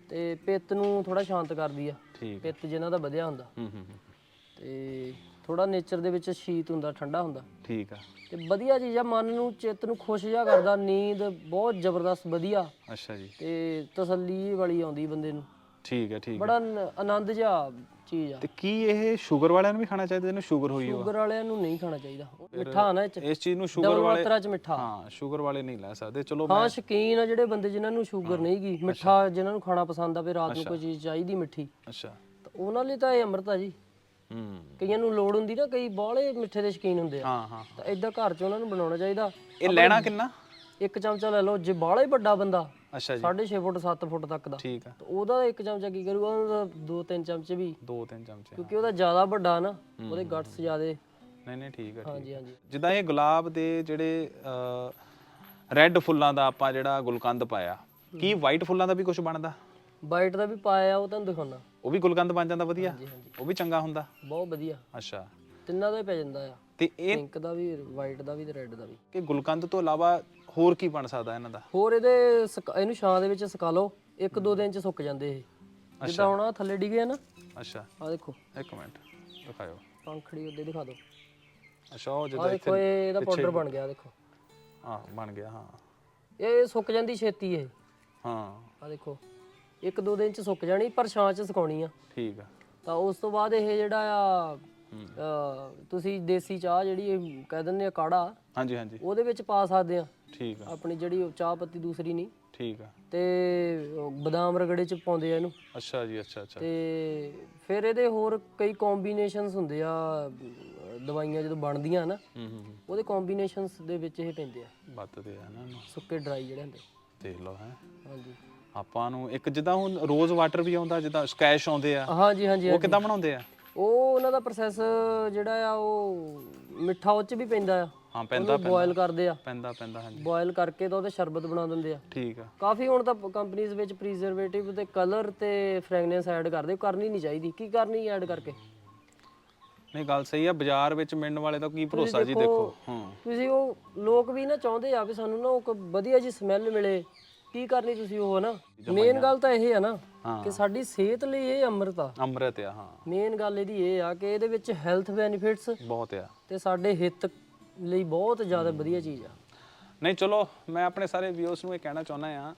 ਤੇ ਪਿੱਤ ਨੂੰ ਥੋੜਾ ਸ਼ਾਂਤ ਕਰਦੀ ਆ। ਠੀਕ ਪਿੱਤ ਜਿਨ੍ਹਾਂ ਦਾ ਵਧਿਆ ਹੁੰਦਾ। ਹੂੰ ਹੂੰ ਹੂੰ। ਤੇ ਥੋੜਾ ਨੇਚਰ ਦੇ ਵਿੱਚ ਸ਼ੀਤ ਹੁੰਦਾ ਠੰਡਾ ਹੁੰਦਾ। ਠੀਕ ਆ। ਤੇ ਵਧੀਆ ਚੀਜ਼ ਆ ਮਨ ਨੂੰ ਚਿੱਤ ਨੂੰ ਖੁਸ਼ ਜਿਹਾ ਕਰਦਾ ਨੀਂਦ ਬਹੁਤ ਜ਼ਬਰਦਸਤ ਵਧੀਆ। ਅੱਛਾ ਜੀ। ਤੇ ਤਸੱਲੀ ਵਾਲੀ ਆਉਂਦੀ ਬੰਦੇ ਨੂੰ। ਠੀਕ ਹੈ ਠੀਕ ਹੈ। ਬੜਾ ਨ- ਆਨੰਦ ਜਿਹਾ ਚੀਜ਼ ਆ। ਤੇ ਕੀ ਇਹ ਸ਼ੂਗਰ ਵਾਲਿਆਂ ਨੂੰ ਵੀ ਖਾਣਾ ਚਾਹੀਦਾ ਜਿਹਨੂੰ ਸ਼ੂਗਰ ਹੋਈ ਹੋ ਸ਼ੂਗਰ ਵਾਲਿਆਂ ਨੂੰ ਨਹੀਂ ਖਾਣਾ ਚਾਹੀਦਾ। ਉਹ ਮਿੱਠਾ ਨਾ ਇਹ ਚ। ਇਸ ਚੀਜ਼ ਨੂੰ ਸ਼ੂਗਰ ਡਬਲ ਵਾਲੇ ਮਾਤਰਾ ਚ ਮਿੱਠਾ। ਹਾਂ ਸ਼ੂਗਰ ਵਾਲੇ ਨਹੀਂ ਲੈ ਸਕਦੇ। ਚਲੋ ਹਾਂ ਸ਼ੌਕੀਨ ਆ ਜਿਹੜੇ ਬੰਦੇ ਜਿਨ੍ਹਾਂ ਨੂੰ ਸ਼ੂਗਰ ਨਹੀਂ ਗੀ। ਮਿੱਠਾ ਜਿਨ੍ਹਾਂ ਨੂੰ ਖਾਣਾ ਪਸੰਦ ਆ ਵੀ ਰਾਤ ਨੂੰ ਕੋਈ ਚੀਜ਼ ਚਾਹੀਦੀ ਮਿੱਠੀ। ਅੱਛਾ। ਤਾਂ ਉਹਨਾਂ ਲਈ ਤਾਂ ਇਹ ਅੰਮ੍ਰਿਤ ਆ ਜੀ। ਹੂੰ। ਕਈਆਂ ਨੂੰ ਲੋੜ ਹੁੰਦੀ ਨਾ ਕਈ ਬਾਹਲੇ ਮਿੱਠੇ ਦੇ ਸ਼ੌਕੀਨ ਹੁੰਦੇ ਆ। ਹਾਂ ਹਾਂ ਤਾਂ ਇਦਾਂ ਘਰ 'ਚ ਉਹਨਾਂ ਨੂੰ ਬਣਾਉਣਾ ਚਾਹੀਦਾ। ਇਹ ਲੈਣਾ ਕਿੰਨਾ? ਇੱਕ ਚਮਚਾ ਲੈ ਲਓ। ਜੇ ਬਾਹਲਾ ਹੀ ਵੱਡਾ ਬੰਦਾ ਅੱਛਾ ਜੀ। 6.5 ਫੁੱਟ 7 ਫੁੱਟ ਤੱਕ ਦਾ। ਠੀਕ ਆ। ਤਾਂ ਉਹਦਾ ਇੱਕ ਚਮਚਾ ਕੀ ਕਰੂਗਾ? ਉਹਦਾ ਦੋ ਤਿੰਨ ਚਮਚੇ ਵੀ। ਦੋ ਤਿੰਨ ਚਮਚੇ ਕਿਉਂਕਿ ਉਹਦਾ ਜ਼ਿਆਦਾ ਵੱਡਾ ਨਾ ਉਹਦੇ ਗਟਸ ਜ਼ਿਆਦੇ। ਨਹੀਂ ਨਹੀਂ ਠੀਕ ਆ ਠੀਕ ਹਾਂਜੀ ਹਾਂਜੀ। ਜਿੱਦਾਂ ਇਹ ਗੁਲਾਬ ਦੇ ਜਿਹੜੇ ਰੈੱਡ ਫੁੱਲਾਂ ਦਾ ਆਪਾਂ ਜਿਹੜਾ ਗੁਲਕੰਦ ਪਾਇਆ ਕੀ ਵਾਈਟ ਫੁੱਲਾਂ ਦਾ ਵੀ ਕੁਝ ਬਣਦਾ? ਵਾਈਟ ਦਾ ਵੀ ਪਾਇਆ ਉਹ ਤੁਹਾਨੂੰ ਦਿਖਾਉਣਾ। ਉਹ ਵੀ ਗੁਲਕੰਦ ਬਣ ਜਾਂਦਾ ਵਧੀਆ? ਉਹ ਵੀ ਚੰਗਾ ਹੁੰਦਾ? ਬਹੁਤ ਵਧੀਆ। ਅੱਛਾ। ਤਿੰਨਾਂ ਦਾ ਹੀ ਪੈ ਜਾਂਦਾ ਆ। ਤੇ ਇਹ ਪਿੰਕ ਦਾ ਵੀ ਵਾਈਟ ਦਾ ਵੀ ਤੇ ਰੈੱਡ ਦਾ ਵੀ। ਕਿ ਗੁਲਕੰਦ ਤੋਂ ਇਲਾਵਾ ਹੋਰ ਕੀ ਬਣ ਸਕਦਾ ਇਹਨਾਂ ਦਾ? ਹੋਰ ਇਹਦੇ ਸੁਕਾ- ਇਹਨੂੰ ਛਾਂ ਦੇ ਵਿੱਚ ਸੁਕਾ ਲਓ ਇੱਕ ਦੋ ਦਿਨ ਚ ਸੁੱਕ ਜਾਂਦੇ ਇਹ। ਜਿੱਦਾਂ ਹੁਣ ਆਹ ਥੱਲੇ ਡਿੱਗੇ ਆ ਨਾ ਅੱਛਾ। ਆ ਦੇਖੋ। ਇੱਕ ਮਿੰਟ ਦਿਖਾਓ ਪੰਖੜੀ ਉਹਦੇ ਦਿਖਾ ਦਿਓ। ਅੱਛਾ ਉਹ ਆ ਜਿੱਦਾਂ ਦੇਖੋ ਇਹ ਇਹਦਾ ਪਾਊਡਰ ਬਣ ਗਿਆ ਦੇਖੋ। ਹਾਂ ਬਣ ਗਿਆ ਹਾਂ। ਇਹ ਸੁੱਕ ਜਾਂਦੀ ਛੇਤੀ ਇਹ। ਹਾਂ। ਆ ਦੇਖੋ ਇੱਕ ਦੋ ਦਿਨ ਚ ਸੁੱਕ ਜਾਣੀ ਪਰ ਛਾਂ ਚ ਸੁਕਾਉਣੀ ਆ। ਠੀਕ ਆ। ਤਾਂ ਉਸ ਤੋਂ ਬਾਅਦ ਇਹ ਜਿਹੜਾ ਆ ਅ, ਤੁਸੀਂ ਦੇਸੀ ਚਾਹ ਜਿਹੜੀ ਇਹ ਕਹਿ ਦਿੰਦੇ ਆ ਕਾੜਾ ਹਾਂਜੀ ਹਾਂਜੀ। ਉਹਦੇ ਵਿੱਚ ਪਾ ਸਕਦੇ ਆ। ਠੀਕ ਆ। ਆਪਣੀ ਜਿਹੜੀ ਉਹ ਚਾਹ ਪੱਤੀ ਦੂਸਰੀ ਨਹੀਂ। ਠੀਕ ਆ। ਤੇ ਉਹ ਬਦਾਮ ਰਗੜੇ ਚ ਪਾਉਂਦੇ ਆ ਇਹਨੂੰ। ਅੱਛਾ ਜੀ ਅੱਛਾ ਅੱਛਾ। ਤੇ ਫਿਰ ਇਹਦੇ ਹੋਰ ਕਈ ਕੰਬੀਨੇਸ਼ਨਸ ਹੁੰਦੇ ਆ ਅਹ ਦਵਾਈਆਂ ਜਦੋਂ ਬਣਦੀਆਂ ਨਾ ਹੂੰ ਹੂੰ ਹੂੰ। ਉਹਦੇ ਕੰਬੀਨੇਸ਼ਨਸ ਦੇ ਵਿੱਚ ਇਹ ਪੈਂਦੇ ਆ। ਬੱਤਦੇ ਆ ਨਾ। ਸੁੱਕੇ ਡਰਾਈ ਜਿਹੜੇ ਹੁੰਦੇ। ਦੇਖ ਲਓ ਹੈ। ਹਾਂਜੀ। ਆਪਾਂ ਨੂੰ ਇੱਕ ਜਿੱਦਾਂ ਹੁਣ ਰੋਜ਼ ਵਾਟਰ ਵੀ ਆਉਂਦਾ ਜਿੱਦਾਂ ਸਕੈਸ਼ ਆਉਂਦੇ ਆ। ਹਾਂਜੀ ਹਾਂਜੀ ਉਹ ਕਿੱਦਾਂ ਬਣਾਉਂਦੇ ਆ? ਉਹ ਉਹਨਾਂ ਦਾ ਪ੍ਰੋਸੈਸ ਜਿਹੜਾ ਆ ਉਹ ਮਿੱਠਾ ਉਹ ਚ ਵੀ ਪੈਂਦਾ ਆ। ਹਾਂ ਪੈਂਦਾ ਬੋਇਲ ਕਰਦੇ ਆ। ਪੈਂਦਾ ਪੈਂਦਾ ਹਾਂਜੀ। ਬੋਇਲ ਕਰਕੇ ਤਾਂ ਉਹਦੇ ਸ਼ਰਬਤ ਬਣਾ ਦਿੰਦੇ ਆ। ਠੀਕ ਆ। ਕਾਫੀ ਹੁਣ ਤਾਂ ਕੰਪਨੀਆਂ ਵਿੱਚ ਪ੍ਰੀਜ਼ਰਵੇਟਿਵ ਤੇ ਕਲਰ ਤੇ ਫ੍ਰੈਗਨੈਂਸ ਐਡ ਕਰਦੇ ਕਰਨੀ ਨਹੀਂ ਚਾਹੀਦੀ। ਕੀ ਕਰਨੀ ਐਡ ਕਰਕੇ? ਨਹੀਂ ਗੱਲ ਸਹੀ ਆ ਬਾਜ਼ਾਰ ਵਿੱਚ ਮਿਲਣ ਵਾਲੇ ਦਾ ਕੀ ਭਰੋਸਾ ਜੀ ਦੇਖੋ ਹਾਂ। ਤੁਸੀਂ ਉਹ ਲੋਕ ਵੀ ਨਾ ਚਾਹੁੰਦੇ ਆ ਵੀ ਸਾਨੂੰ ਨਾ ਉਹ ਵਧੀਆ ਜੀ ਸਮੈਲ ਮਿਲੇ। ਕੀ ਕਰਨੀ ਤੁਸੀਂ ਉਹ ਨਾ ਮੇਨ ਗੱਲ ਤਾਂ ਇਹ ਆ ਨਾ। ਕਿ ਸਾਡੀ ਸਿਹਤ ਲਈ ਇਹ ਅੰਮ੍ਰਿਤ ਆ। ਅੰਮ੍ਰਿਤ ਆ ਹਾਂ। ਮੇਨ ਗੱਲ ਇਹਦੀ ਇਹ ਆ ਕਿ ਇਹਦੇ ਵਿੱਚ ਹੈਲਥ ਬੈਨੀਫਿਟਸ ਬਹੁਤ ਆ। ਤੇ ਸਾਡੇ ਹਿੱਤ ਲਈ ਬਹੁਤ ਜ਼ਿਆਦਾ ਵਧੀਆ ਚੀਜ਼ ਆ। ਨਹੀਂ ਚਲੋ ਮੈਂ ਆਪਣੇ ਸਾਰੇ ਵਿਊਅਰਸ ਨੂੰ ਇਹ ਕਹਿਣਾ ਚਾਹੁੰਦਾ ਆ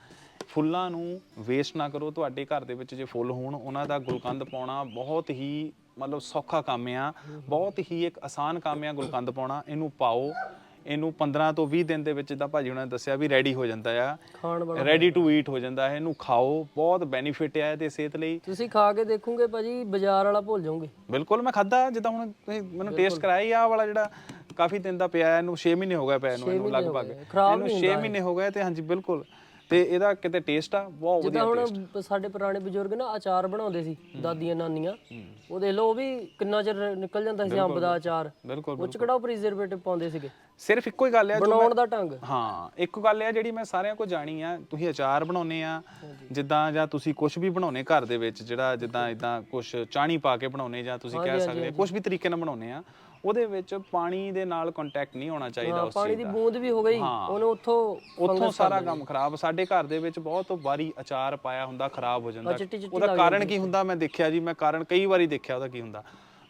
ਫੁੱਲਾਂ ਨੂੰ ਵੇਸਟ ਨਾ ਕਰੋ। ਤੁਹਾਡੇ ਘਰ ਦੇ ਵਿੱਚ ਜੇ ਫੁੱਲ ਹੋਣ ਉਹਨਾਂ ਦਾ ਗੁਲਕੰਦ ਪਾਉਣਾ ਬਹੁਤ ਹੀ ਮਤਲਬ ਸੌਖਾ ਕੰਮ ਆ। ਬਹੁਤ ਹੀ ਇੱਕ ਆਸਾਨ ਕੰਮ ਆ ਗੁਲਕੰਦ ਪਾਉਣਾ। ਇਹਨੂੰ ਪਾਓ। ਇਹਨੂੰ 15 ਤੋਂ 20 ਦਿਨ ਦੇ ਵਿੱਚ ਜਿੱਦਾਂ ਭਾਜੀ ਉਹਨਾਂ ਨੇ ਦੱਸਿਆ ਵੀ ਰੈਡੀ ਹੋ ਜਾਂਦਾ ਆ। ਖਾਣ ਵਾਲਾ ਰੈਡੀ ਟੂ ਈਟ ਹੋ ਜਾਂਦਾ ਹੈ ਇਹਨੂੰ ਖਾਓ ਬਹੁਤ ਬੈਨੀਫਿਟ ਆ ਇਹਦੇ ਸਿਹਤ ਲਈ। ਤੁਸੀਂ ਖਾ ਕੇ ਦੇਖੋਗੇ ਭਾਜੀ ਬਾਜ਼ਾਰ ਵਾਲਾ ਭੁੱਲ ਜਾਓਗੇ। ਬਿਲਕੁਲ ਮੈਂ ਖਾਦਾ ਜਿੱਦਾਂ ਹੁਣ ਤੁਸੀਂ ਮੈਨੂੰ ਟੇਸਟ ਕਰਾਇਆ ਹੀ ਆਹ ਵਾਲਾ ਜਿਹੜਾ ਕਾਫੀ ਦਿਨ ਦਾ ਪਿਆ ਹੈ, ਇਹਨੂੰ 6 ਮਹੀਨੇ ਹੋ ਗਏ ਪਿਆ ਇਹਨੂੰ ਇਹਨੂੰ ਲਗਭਗ। ਖਰਾਬ ਇਹਨੂੰ 6 ਮਹੀਨੇ ਹੋ ਗਏ ਤੇ ਹਾਂਜੀ ਬਿਲਕੁਲ। ਤੇ ਇਹਦਾ ਕਿਤੇ ਟੇਸਟ ਆ? ਬਹੁਤ ਵਧੀਆ ਜਿੱਦਾਂ ਹੁਣ ਸਾਡੇ ਪੁਰਾਣੇ ਬਜ਼ੁਰਗ ਨਾ ਅਚਾਰ ਬਣਾਉਂਦੇ ਸੀ ਦਾਦੀਆਂ ਨਾਨੀਆਂ। ਉਹ ਦੇਖ ਲਓ ਉਹ ਵੀ ਕਿੰਨਾ ਚਿਰ ਨਿਕਲ ਜਾਂਦਾ ਸੀ ਅੰਬ ਦਾ ਅਚਾਰ। ਬਿਲਕੁਲ ਉਹ ਚ ਕਿਹੜਾ ਪ੍ਰੀਜ਼ਰਵੇਟਿਵ ਪਾਉਂਦੇ ਸੀਗੇ? ਸਿਰਫ ਇੱਕੋ ਹੀ ਗੱਲ ਆ ਜੋ ਬਣਾਉਣ ਦਾ ਢੰਗ। ਹਾਂ ਇੱਕ ਗੱਲ ਆ ਜਿਹੜੀ ਮੈਂ ਸਾਰਿਆਂ ਕੋ ਜਾਣੀ ਆ ਤੁਸੀਂ ਅਚਾਰ ਬਣਾਉਨੇ ਆ ਜਿੱਦਾਂ ਜਾਂ ਤੁਸੀਂ ਕੁਝ ਵੀ ਬਣਾਉਨੇ ਘਰ ਦੇ ਵਿੱਚ ਜਿਹੜਾ ਜਿੱਦਾਂ ਇਦਾਂ ਕੁਝ ਚਾਣੀ ਪਾ ਕੇ ਬਣਾਉਨੇ ਜਾਂ ਤੁਸੀਂ ਕਹਿ ਸਕਦੇ ਕੁਝ ਵੀ ਤਰੀਕੇ ਨਾਲ ਬਣਾਉਨੇ ਆ ਉਹਦੇ ਵਿੱਚ ਪਾਣੀ ਦੇ ਨਾਲ ਕੰਟੈਕਟ ਨਹੀਂ ਹੋਣਾ ਚਾਹੀਦਾ ਉਸ ਪਾਣੀ ਚੀਜ਼ ਦੀ ਦਾ। ਬੂੰਦ ਵੀ ਹੋ ਗਈ ਉਹਨੇ ਉੱਥੋਂ ਉੱਥੋਂ ਸਾਰਾ ਕੰਮ ਖਰਾਬ ਸਾਡੇ ਘਰ ਦੇ ਵਿੱਚ ਬਹੁਤ ਵਾਰੀ ਅਚਾਰ ਪਾਇਆ ਹੁੰਦਾ ਖਰਾਬ ਹੋ ਜਾਂਦਾ। ਚਿੱਟੀ ਚਿੱਟੀ ਉਹਦਾ ਕਾਰਨ ਕੀ ਹੁੰਦਾ? ਮੈਂ ਦੇਖਿਆ ਜੀ ਮੈਂ ਕਾਰਨ ਕਈ ਵਾਰੀ ਦੇਖਿਆ ਉਹਦਾ ਕੀ ਹੁੰਦਾ।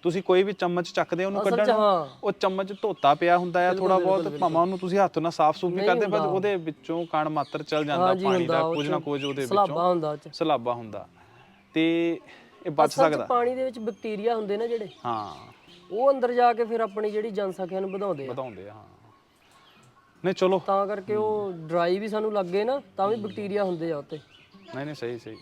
ਤੁਸੀਂ ਕੋਈ ਵੀ ਚਮਚ ਚੱਕਦੇ ਹੋ ਉਹਨੂੰ ਅਸਲ 'ਚ ਕੱਢਣ ਹਾਂ। ਉਹ ਚਮਚ ਧੋਤਾ ਪਿਆ ਹੁੰਦਾ ਹੈ ਥੋੜਾ ਬਹੁਤ ਭਾਵੇਂ ਉਹਨੂੰ ਤੁਸੀਂ ਹੱਥ ਨਾਲ ਸਾਫ਼ ਸੂਫ ਵੀ ਨਹੀਂ ਕਰਦੇ ਪਰ ਹੁੰਦਾ। ਉਹਦੇ ਵਿੱਚੋਂ ਕਣ ਮਾਤਰ ਚਲ ਜਾਂਦਾ ਹਾਂਜੀ ਪਾਣੀ ਹੁੰਦਾ ਦਾ ਉਹ ਕੁਝ ਨਾ ਚੋਂ ਕੁਝ ਉਹਦੇ ਸਲਾਬਾ ਵਿੱਚੋਂ ਹੁੰਦਾ ਉਹ ਚ। ਸਲਾਬਾ ਹੁੰਦਾ। ਤੇ ਇਹ ਬਚ ਅਸਲ 'ਚ ਸਕਦਾ। ਪਾਣੀ ਦੇ ਵਿੱਚ ਬੈਕਟੀਰੀਆ ਹੁੰਦੇ ਨੇ ਜਿਹੜੇ। ਹਾਂ। ਉਹ ਅੰਦਰ ਜਾ ਕੇ ਫਿਰ ਆਪਣੀ ਜਿਹੜੀ ਜਨਸੰਖਿਆ ਨੂੰ ਵਧਾਉਂਦੇ ਆ। ਵਧਾਉਂਦੇ ਆ ਹਾਂ। ਨਹੀਂ ਚਲੋ। ਤਾਂ ਕਰਕੇ ਉਹ ਡਰਾਈ ਵੀ ਸਾਨੂੰ ਲੱਗੇ ਨਾ ਤਾਂ ਵੀ ਬੈਕਟੀਰੀਆ ਹੁੰਦੇ ਆ ਉੱਤੇ ਨਹੀਂ ਨਹੀਂ ਸਹੀ ਸਹੀ।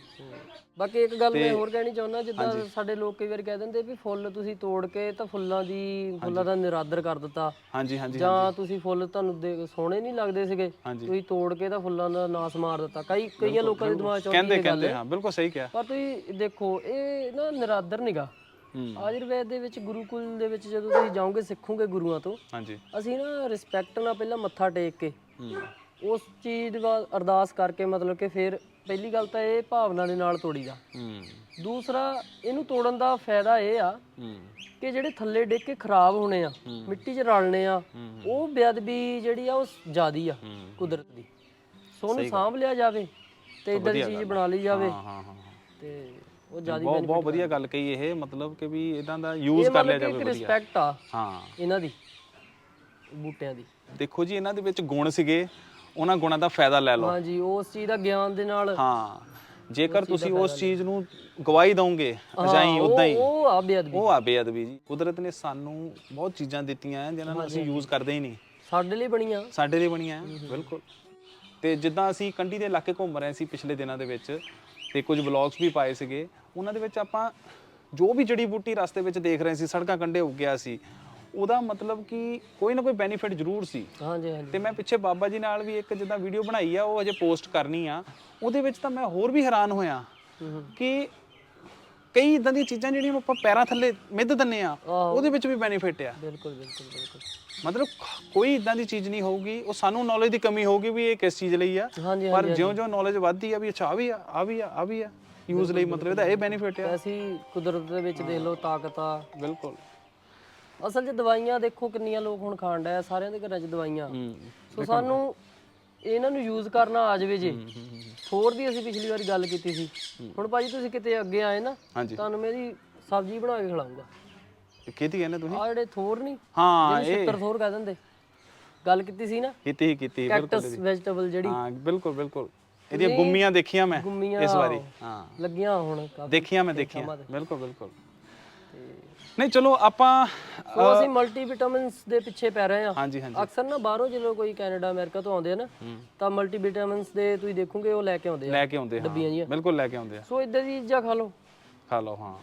ਬਾਕੀ ਇੱਕ ਗੱਲ ਮੈਂ ਹੋਰ ਕਹਿਣੀ ਚਾਹੁੰਦਾ ਜਿੱਦਾਂ ਸਾਡੇ ਲੋਕ ਕਈ ਵਾਰ ਕਹਿ ਦਿੰਦੇ ਵੀ ਫੁੱਲ ਤੁਸੀਂ ਤੋੜ ਕੇ ਤਾਂ ਫੁੱਲਾਂ ਦੀ ਫੁੱਲਾਂ ਦਾ ਨਿਰਾਦਰ ਕਰ ਦਿੱਤਾ। ਹਾਂਜੀ ਹਾਂਜੀ ਜਾਂ ਤੁਸੀਂ ਫੁੱਲ ਤੁਹਾਨੂੰ ਦੇ- ਸੋਹਣੇ ਨਹੀਂ ਲੱਗਦੇ ਸੀਗੇ ਹਾਂਜੀ। ਤੁਸੀਂ ਤੋੜ ਕੇ ਤਾਂ ਫੁੱਲਾਂ ਦਾ ਨਾਸ ਮਾਰ ਦਿੱਤਾ। ਕਈ ਕਈਆਂ ਲੋਕਾਂ ਦੇ ਦਿਮਾਗ ਚ ਆਉਂਦੀ ਕਹਿੰਦੇ ਇਹ ਗੱਲ ਕਹਿੰਦੇ ਹਾਂ ਬਿਲਕੁਲ ਸਹੀ ਕਿਹਾ। ਪਰ ਤੁਸੀਂ ਦੇਖੋ ਇਹ ਨਾ ਨਿਰਾਦਰ ਨਿਗਾ। ਆਯੁਰਵੇਦ ਦੇ ਵਿੱਚ ਗੁਰੂਕੁਲ ਦੇ ਵਿੱਚ ਜਦੋਂ ਤੁਸੀਂ ਜਾਓਗੇ ਸਿੱਖੋਗੇ ਗੁਰੂਆਂ ਤੋਂ ਹਾਂਜੀ। ਅਸੀਂ ਨਾ ਰਿਸਪੈਕਟ ਨਾਲ ਪਹਿਲਾਂ ਮੱਥਾ ਟੇਕ ਕੇ ਉਸ ਚੀਜ਼ ਦੇ ਬਾਅਦ ਅਰਦਾਸ ਕਰਕੇ ਮਤਲਬ ਕਿ ਫਿਰ ਪਹਿਲੀ ਗੱਲ ਤਾਂ ਇਹ ਭਾਵਨਾ ਦੇ ਨਾਲ ਤੋੜੀਦਾ। ਹੂੰ। ਦੂਸਰਾ ਇਹਨੂੰ ਤੋੜਨ ਦਾ ਫਾਇਦਾ ਇਹ ਆ ਹੂੰ। ਕਿ ਜਿਹੜੇ ਥੱਲੇ ਡਿੱਗ ਕੇ ਖਰਾਬ ਹੋਣੇ ਆ ਮਿੱਟੀ 'ਚ ਰਲਣੇ ਆ ਉਹ ਬੇਅਦਬੀ ਜਿਹੜੀ ਆ ਉਹ ਜ਼ਿਆਦੀ ਆ ਕੁਦਰਤ ਦੀ। ਸੋ ਸਾਂਭ ਲਿਆ ਜਾਵੇ ਤੇ ਇਦਾਂ ਦੀ ਚੀਜ਼ ਬਣਾ ਲਈ ਜਾਵੇ। ਹਾਂ ਹਾਂ ਹਾਂ। ਤੇ ਉਹ ਜ਼ਿਆਦੀ ਬਹੁਤ ਬਹੁਤ ਵਧੀਆ ਗੱਲ ਕਹੀ ਇਹ ਮਤਲਬ ਕਿ ਵੀ ਇਦਾਂ ਦਾ ਯੂਜ਼ ਕਰ ਲਿਆ ਜਾਵੇ ਵਧੀਆ। ਰਿਸਪੈਕਟ ਆ ਹਾਂ। ਇਹਨਾਂ ਦੀ ਬੂਟਿਆਂ ਦੀ। ਦੇਖੋ ਜੀ ਇਹਨਾਂ ਦੇ ਵਿੱਚ ਗੁਣ ਸੀਗੇ ਉਹਨਾਂ ਗੁਣਾਂ ਦਾ ਫਾਇਦਾ ਲੈ ਲਓ। ਹਾਂਜੀ ਉਸ ਚੀਜ਼ ਦਾ ਗਿਆਨ ਦੇ ਨਾਲ ਹਾਂ। ਜੇਕਰ ਤੁਸੀਂ ਉਸ ਚੀਜ਼ ਨੂੰ ਗਵਾਹੀ ਦਓਗੇ ਅਜਾਈ ਉਦਾਂ ਹੀ ਉਹ ਆ ਬੇਅਦਬੀ ਉਹ ਆ ਬੇਅਦਬੀ ਜੀ। ਕੁਦਰਤ ਨੇ ਸਾਨੂੰ ਬਹੁਤ ਚੀਜ਼ਾਂ ਦਿੱਤੀਆਂ ਜਿਨ੍ਹਾਂ ਨੂੰ ਅਸੀਂ ਯੂਜ਼ ਕਰਦੇ ਹੀ ਨਹੀਂ। ਸਾਡੇ ਲਈ ਬਣੀਆਂ। ਸਾਡੇ ਲਈ ਬਣੀਆਂ ਹੈ, ਬਿਲਕੁਲ। ਤੇ ਜਿੱਦਾਂ ਅਸੀਂ ਕੰਢੀ ਦੇ ਇਲਾਕੇ ਘੁੰਮ ਰਹੇ ਸੀ ਪਿਛਲੇ ਦਿਨਾਂ ਦੇ ਵਿੱਚ ਤੇ ਕੁਝ ਵਲੌਗਸ ਵੀ ਪਾਏ ਸੀਗੇ ਉਹਨਾਂ ਦੇ ਵਿੱਚ ਆਪਾਂ ਜੋ ਵੀ ਜੜੀ ਬੂਟੀ ਰਸਤੇ ਵਿੱਚ ਦੇਖ ਰਹੇ ਸੀ ਸੜਕਾਂ ਕੰਢੇ ਉੱਗਿਆ ਸੀ ਉਹਦਾ ਮਤਲਬ ਕਿ ਕੋਈ ਨਾ ਕੋਈ ਬੈਨੀਫਿਟ ਜ਼ਰੂਰ ਸੀ। ਹਾਂਜੀ ਹਾਂਜੀ। ਤੇ ਮੈਂ ਪਿੱਛੇ ਬਾਬਾ ਜੀ ਨਾਲ ਵੀ ਇੱਕ ਜਿੱਦਾਂ ਵੀਡੀਓ ਬਣਾਈ ਆ ਉਹ ਅਜੇ ਪੋਸਟ ਕਰਨੀ ਆ। ਉਹਦੇ ਵਿੱਚ ਤਾਂ ਮੈਂ ਹੋਰ ਵੀ ਹੈਰਾਨ ਹੋਇਆ ਕਿ ਕਈ ਇਦਾਂ ਦੀਆਂ ਚੀਜ਼ਾਂ ਜਿਹੜੀਆਂ ਆਪਾਂ ਪੈਰਾਂ ਥੱਲੇ ਮਿੱਧ ਦਿੰਨੇ ਆ। ਉਹਦੇ ਵਿੱਚ ਵੀ ਬੈਨੀਫਿਟ ਆ। ਬਿਲਕੁਲ ਬਿਲਕੁਲ ਬਿਲਕੁਲ। ਮਤਲਬ ਕੋਈ ਇਦਾਂ ਦੀ ਚੀਜ਼ ਨਹੀਂ ਹੋਊਗੀ ਉਹ ਸਾਨੂੰ ਨੌਲੇਜ ਦੀ ਕਮੀ ਹੋਊਗੀ ਵੀ ਇਹ ਕਿਸ ਚੀਜ਼ ਲਈ ਆ। ਪਰ ਜਿਉਂ-ਜਿਉਂ ਨੌਲੇਜ ਵੱਧਦੀ ਆ ਵੀ ਅੱਛਾ ਆ ਵੀ ਆ ਆ ਵੀ ਆ ਆ ਵੀ ਆ। ਯੂਜ਼ ਲਈ ਮਤਲਬ ਇਹਦਾ ਇਹ ਬੈਨੀਫਿਟ ਆ। ਐਸੀ ਕੁਦਰਤ ਦੇ ਵਿੱਚ ਦੇਖ ਲਓ ਤਾਕਤ ਆ। ਬਿਲਕੁਲ। ਅਸਲ 'ਚ ਦਵਾਈਆਂ ਦੇਖੋ ਕਿੰਨੀਆਂ ਲੋਕ ਹੁਣ ਖਾਣ ਡਿਆ ਸਾਰਿਆਂ ਦੇ ਘਰਾਂ 'ਚ ਦਵਾਈਆਂ। ਸੋ ਸਾਨੂੰ ਇਹਨਾਂ ਨੂੰ ਯੂਜ਼ ਕਰਨਾ ਆ ਜਾਵੇ ਜੇ। ਥੋਰ ਦੀ ਅਸੀਂ ਪਿਛਲੀ ਵਾਰੀ ਗੱਲ ਕੀਤੀ ਸੀ। ਹੁਣ ਭਾਜੀ ਤੁਸੀਂ ਕਿਤੇ ਅੱਗੇ ਆਏ ਨਾ ਤੁਹਾਨੂੰ ਮੇਰੀ ਸਬਜ਼ੀ ਬਣਾ ਕੇ ਖਿਲਾਉਂਗਾ ਇਹ ਕਿਹਦੀ ਕਹਿੰਦੇ ਤੁਸੀਂ? ਆ ਜਿਹੜੇ ਥੋਰ ਨਹੀਂ ਹਾਂ ਇਹ। ਸ਼ਿੱਕਰ ਥੋਰ ਕਹਿ ਦਿੰਦੇ। ਗੱਲ ਕੀਤੀ ਸੀ ਨਾ? ਕੀਤੀ ਕੀਤੀ ਬਿਲਕੁਲ। ਕੈਕਟਸ ਵੈਜੀਟੇਬਲ ਜਿਹੜੀ। ਹਾਂ ਬਿਲਕੁਲ ਬਿਲਕੁਲ। ਇਹਦੀਆਂ ਗੁੰਮੀਆਂ ਦੇਖੀਆਂ ਮੈਂ ਗੁੰਮੀਆਂ ਇਸ ਵਾਰੀ। ਹਾਂ। ਲੱਗੀਆਂ ਹੁਣ ਕਾਫੀ ਦੇਖੀਆਂ ਮੈਂ ਦੇਖੀਆਂ। ਬਿਲਕੁਲ ਬਿਲਕੁਲ। ਨਹੀਂ ਚਲੋ ਆਪਾਂ ਸੋ ਅਸੀਂ ਮਲਟੀ ਵਿਟਾਮਿਨਸ ਦੇ ਪਿੱਛੇ ਪੈ ਰਹੇ ਹਾਂ। ਹਾਂਜੀ ਹਾਂਜੀ। ਅਕਸਰ ਨਾ ਬਾਹਰੋਂ ਜਦੋਂ ਕੋਈ ਕੈਨੇਡਾ ਅਮਰੀਕਾ ਤੋਂ ਆਉਂਦੇ ਆ ਨਾ ਤਾਂ ਮਲਟੀ ਵਿਟਾਮਿਨਸ ਦੇ ਤੁਸੀਂ ਦੇਖੋਗੇ ਉਹ ਲੈ ਕੇ ਆਉਂਦੇ ਆ। ਲੈ ਕੇ ਆਉਂਦੇ ਹਾਂ। ਬਿਲਕੁਲ ਲੈ ਕੇ ਆਉਂਦੇ ਆ। ਸੋ ਇਦਾਂ ਦੀ ਚੀਜ਼ਾਂ ਖਾ ਲਓ। ਖਾ ਲਓ ਹਾਂ।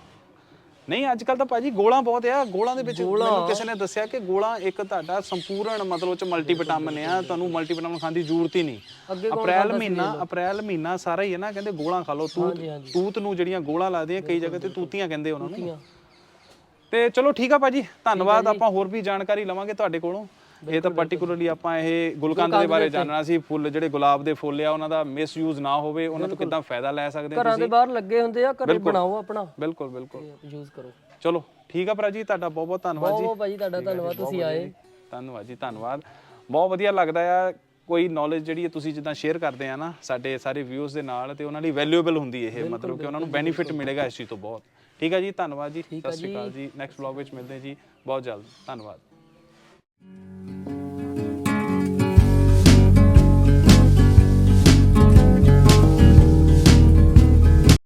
ਨਹੀਂ ਅੱਜ ਕੱਲ ਤਾਂ ਭਾਜੀ ਗੋਲਾਂ ਬਹੁਤ ਆ। ਗੋਲਾਂ ਦੇ ਵਿੱਚ ਮੈਨੂੰ ਕਿਸੇ ਨੇ ਦੱਸਿਆ ਕਿ ਗੋਲਾਂ ਇੱਕ ਤੁਹਾਡਾ ਸੰਪੂਰਨ ਮਤਲਬ ਚ ਮਲਟੀ ਵਿਟਾਮਿਨ ਆ। ਤੁਹਾਨੂੰ ਮਲਟੀ ਵਿਟਾਮਿਨ ਖਾਣ ਦੀ ਜ਼ਰੂਰਤ ਹੀ ਨਹੀਂ। ਅਪ੍ਰੈਲ ਮਹੀਨਾ ਅਪ੍ਰੈਲ ਮਹੀਨਾ ਸਾਰਾ ਹੀ ਹੈ ਨਾ ਕਹਿੰਦੇ ਗੋਲਾਂ ਖਾ ਲਓ। ਤੂਤ ਤੂਤ ਨੂੰ ਜਿਹੜੀਆਂ ਗੋਲਾਂ ਲੱਗਦੀਆਂ ਕਈ ਜਗ੍ਹਾ ਤੇ ਤੂਤੀਆਂ ਕਹਿੰਦੇ ਉਹਨਾਂ ਨੂੰ। ਤੇ ਚਲੋ ਠੀਕ ਆ ਭਾਜੀ ਧੰਨਵਾਦ। ਆਪਾਂ ਹੋਰ ਵੀ ਜਾਣਕਾਰੀ ਲਵਾਂਗੇ ਤੁਹਾਡੇ ਕੋਲੋਂ। ਇਹ ਤਾਂ ਪਾਰਟਿਕੂਲਰਲੀ ਆਪਾਂ ਇਹ ਗੁਲਕੰਦ ਦੇ ਬਾਰੇ ਜਾਣਨਾ ਸੀ ਫੁੱਲ ਜਿਹੜੇ ਗੁਲਾਬ ਦੇ ਫੁੱਲ ਆ ਉਹਨਾਂ ਦਾ ਮਿਸਯੂਜ਼ ਨਾ ਹੋਵੇ ਉਹਨਾਂ ਤੋਂ ਕਿੱਦਾਂ ਫਾਇਦਾ ਲੈ ਸਕਦੇ ਹਾਂ ਘਰਾਂ ਦੇ ਬਾਹਰ ਲੱਗੇ ਹੁੰਦੇ ਆ ਘਰੇ ਬਣਾਓ ਆਪਣਾ। ਬਿਲਕੁਲ ਬਿਲਕੁਲ। ਯੂਜ਼ ਕਰੋ। ਚਲੋ ਠੀਕ ਆ ਭਰਾ ਜੀ ਤੁਹਾਡਾ ਬਹੁਤ ਬਹੁਤ ਧੰਨਵਾਦ ਜੀ। ਬਹੁਤ ਭਾਜੀ ਤੁਹਾਡਾ ਧੰਨਵਾਦ ਤੁਸੀਂ ਆਏ। ਧੰਨਵਾਦ ਜੀ ਧੰਨਵਾਦ। ਬਹੁਤ ਵਧੀਆ ਲੱਗਦਾ ਆ ਕੋਈ ਨੌਲੇਜ ਜਿਹੜੀ ਤੁਸੀਂ ਜਿੱਦਾਂ ਸ਼ੇਅਰ ਕਰਦੇ ਆ ਨਾ ਸਾਡੇ ਸਾਰੇ ਵਿਊਜ਼ ਦੇ ਨਾਲ ਤੇ ਉਹਨਾਂ ਲਈ ਵੈਲਿਊਏਬਲ ਹੁੰਦੀ ਇਹ ਮਤਲਬ ਕਿ ਉਹਨਾਂ ਨੂੰ ਬੈਨੀਫਿਟ ਮਿਲੇਗਾ ਇਸ ਚੀਜ਼ ਤੋਂ ਬਹੁਤ। ਠੀਕ ਹੈ ਜੀ ਧੰਨਵਾਦ ਜੀ ਸਤਿ ਸ਼੍ਰੀ ਅਕਾਲ ਜੀ ਨੈਕਸਟ ਵਲੌਗ ਵਿੱਚ ਮਿਲਦੇ ਜੀ ਬਹੁਤ ਜਲਦ ਧੰਨਵਾਦ। thank you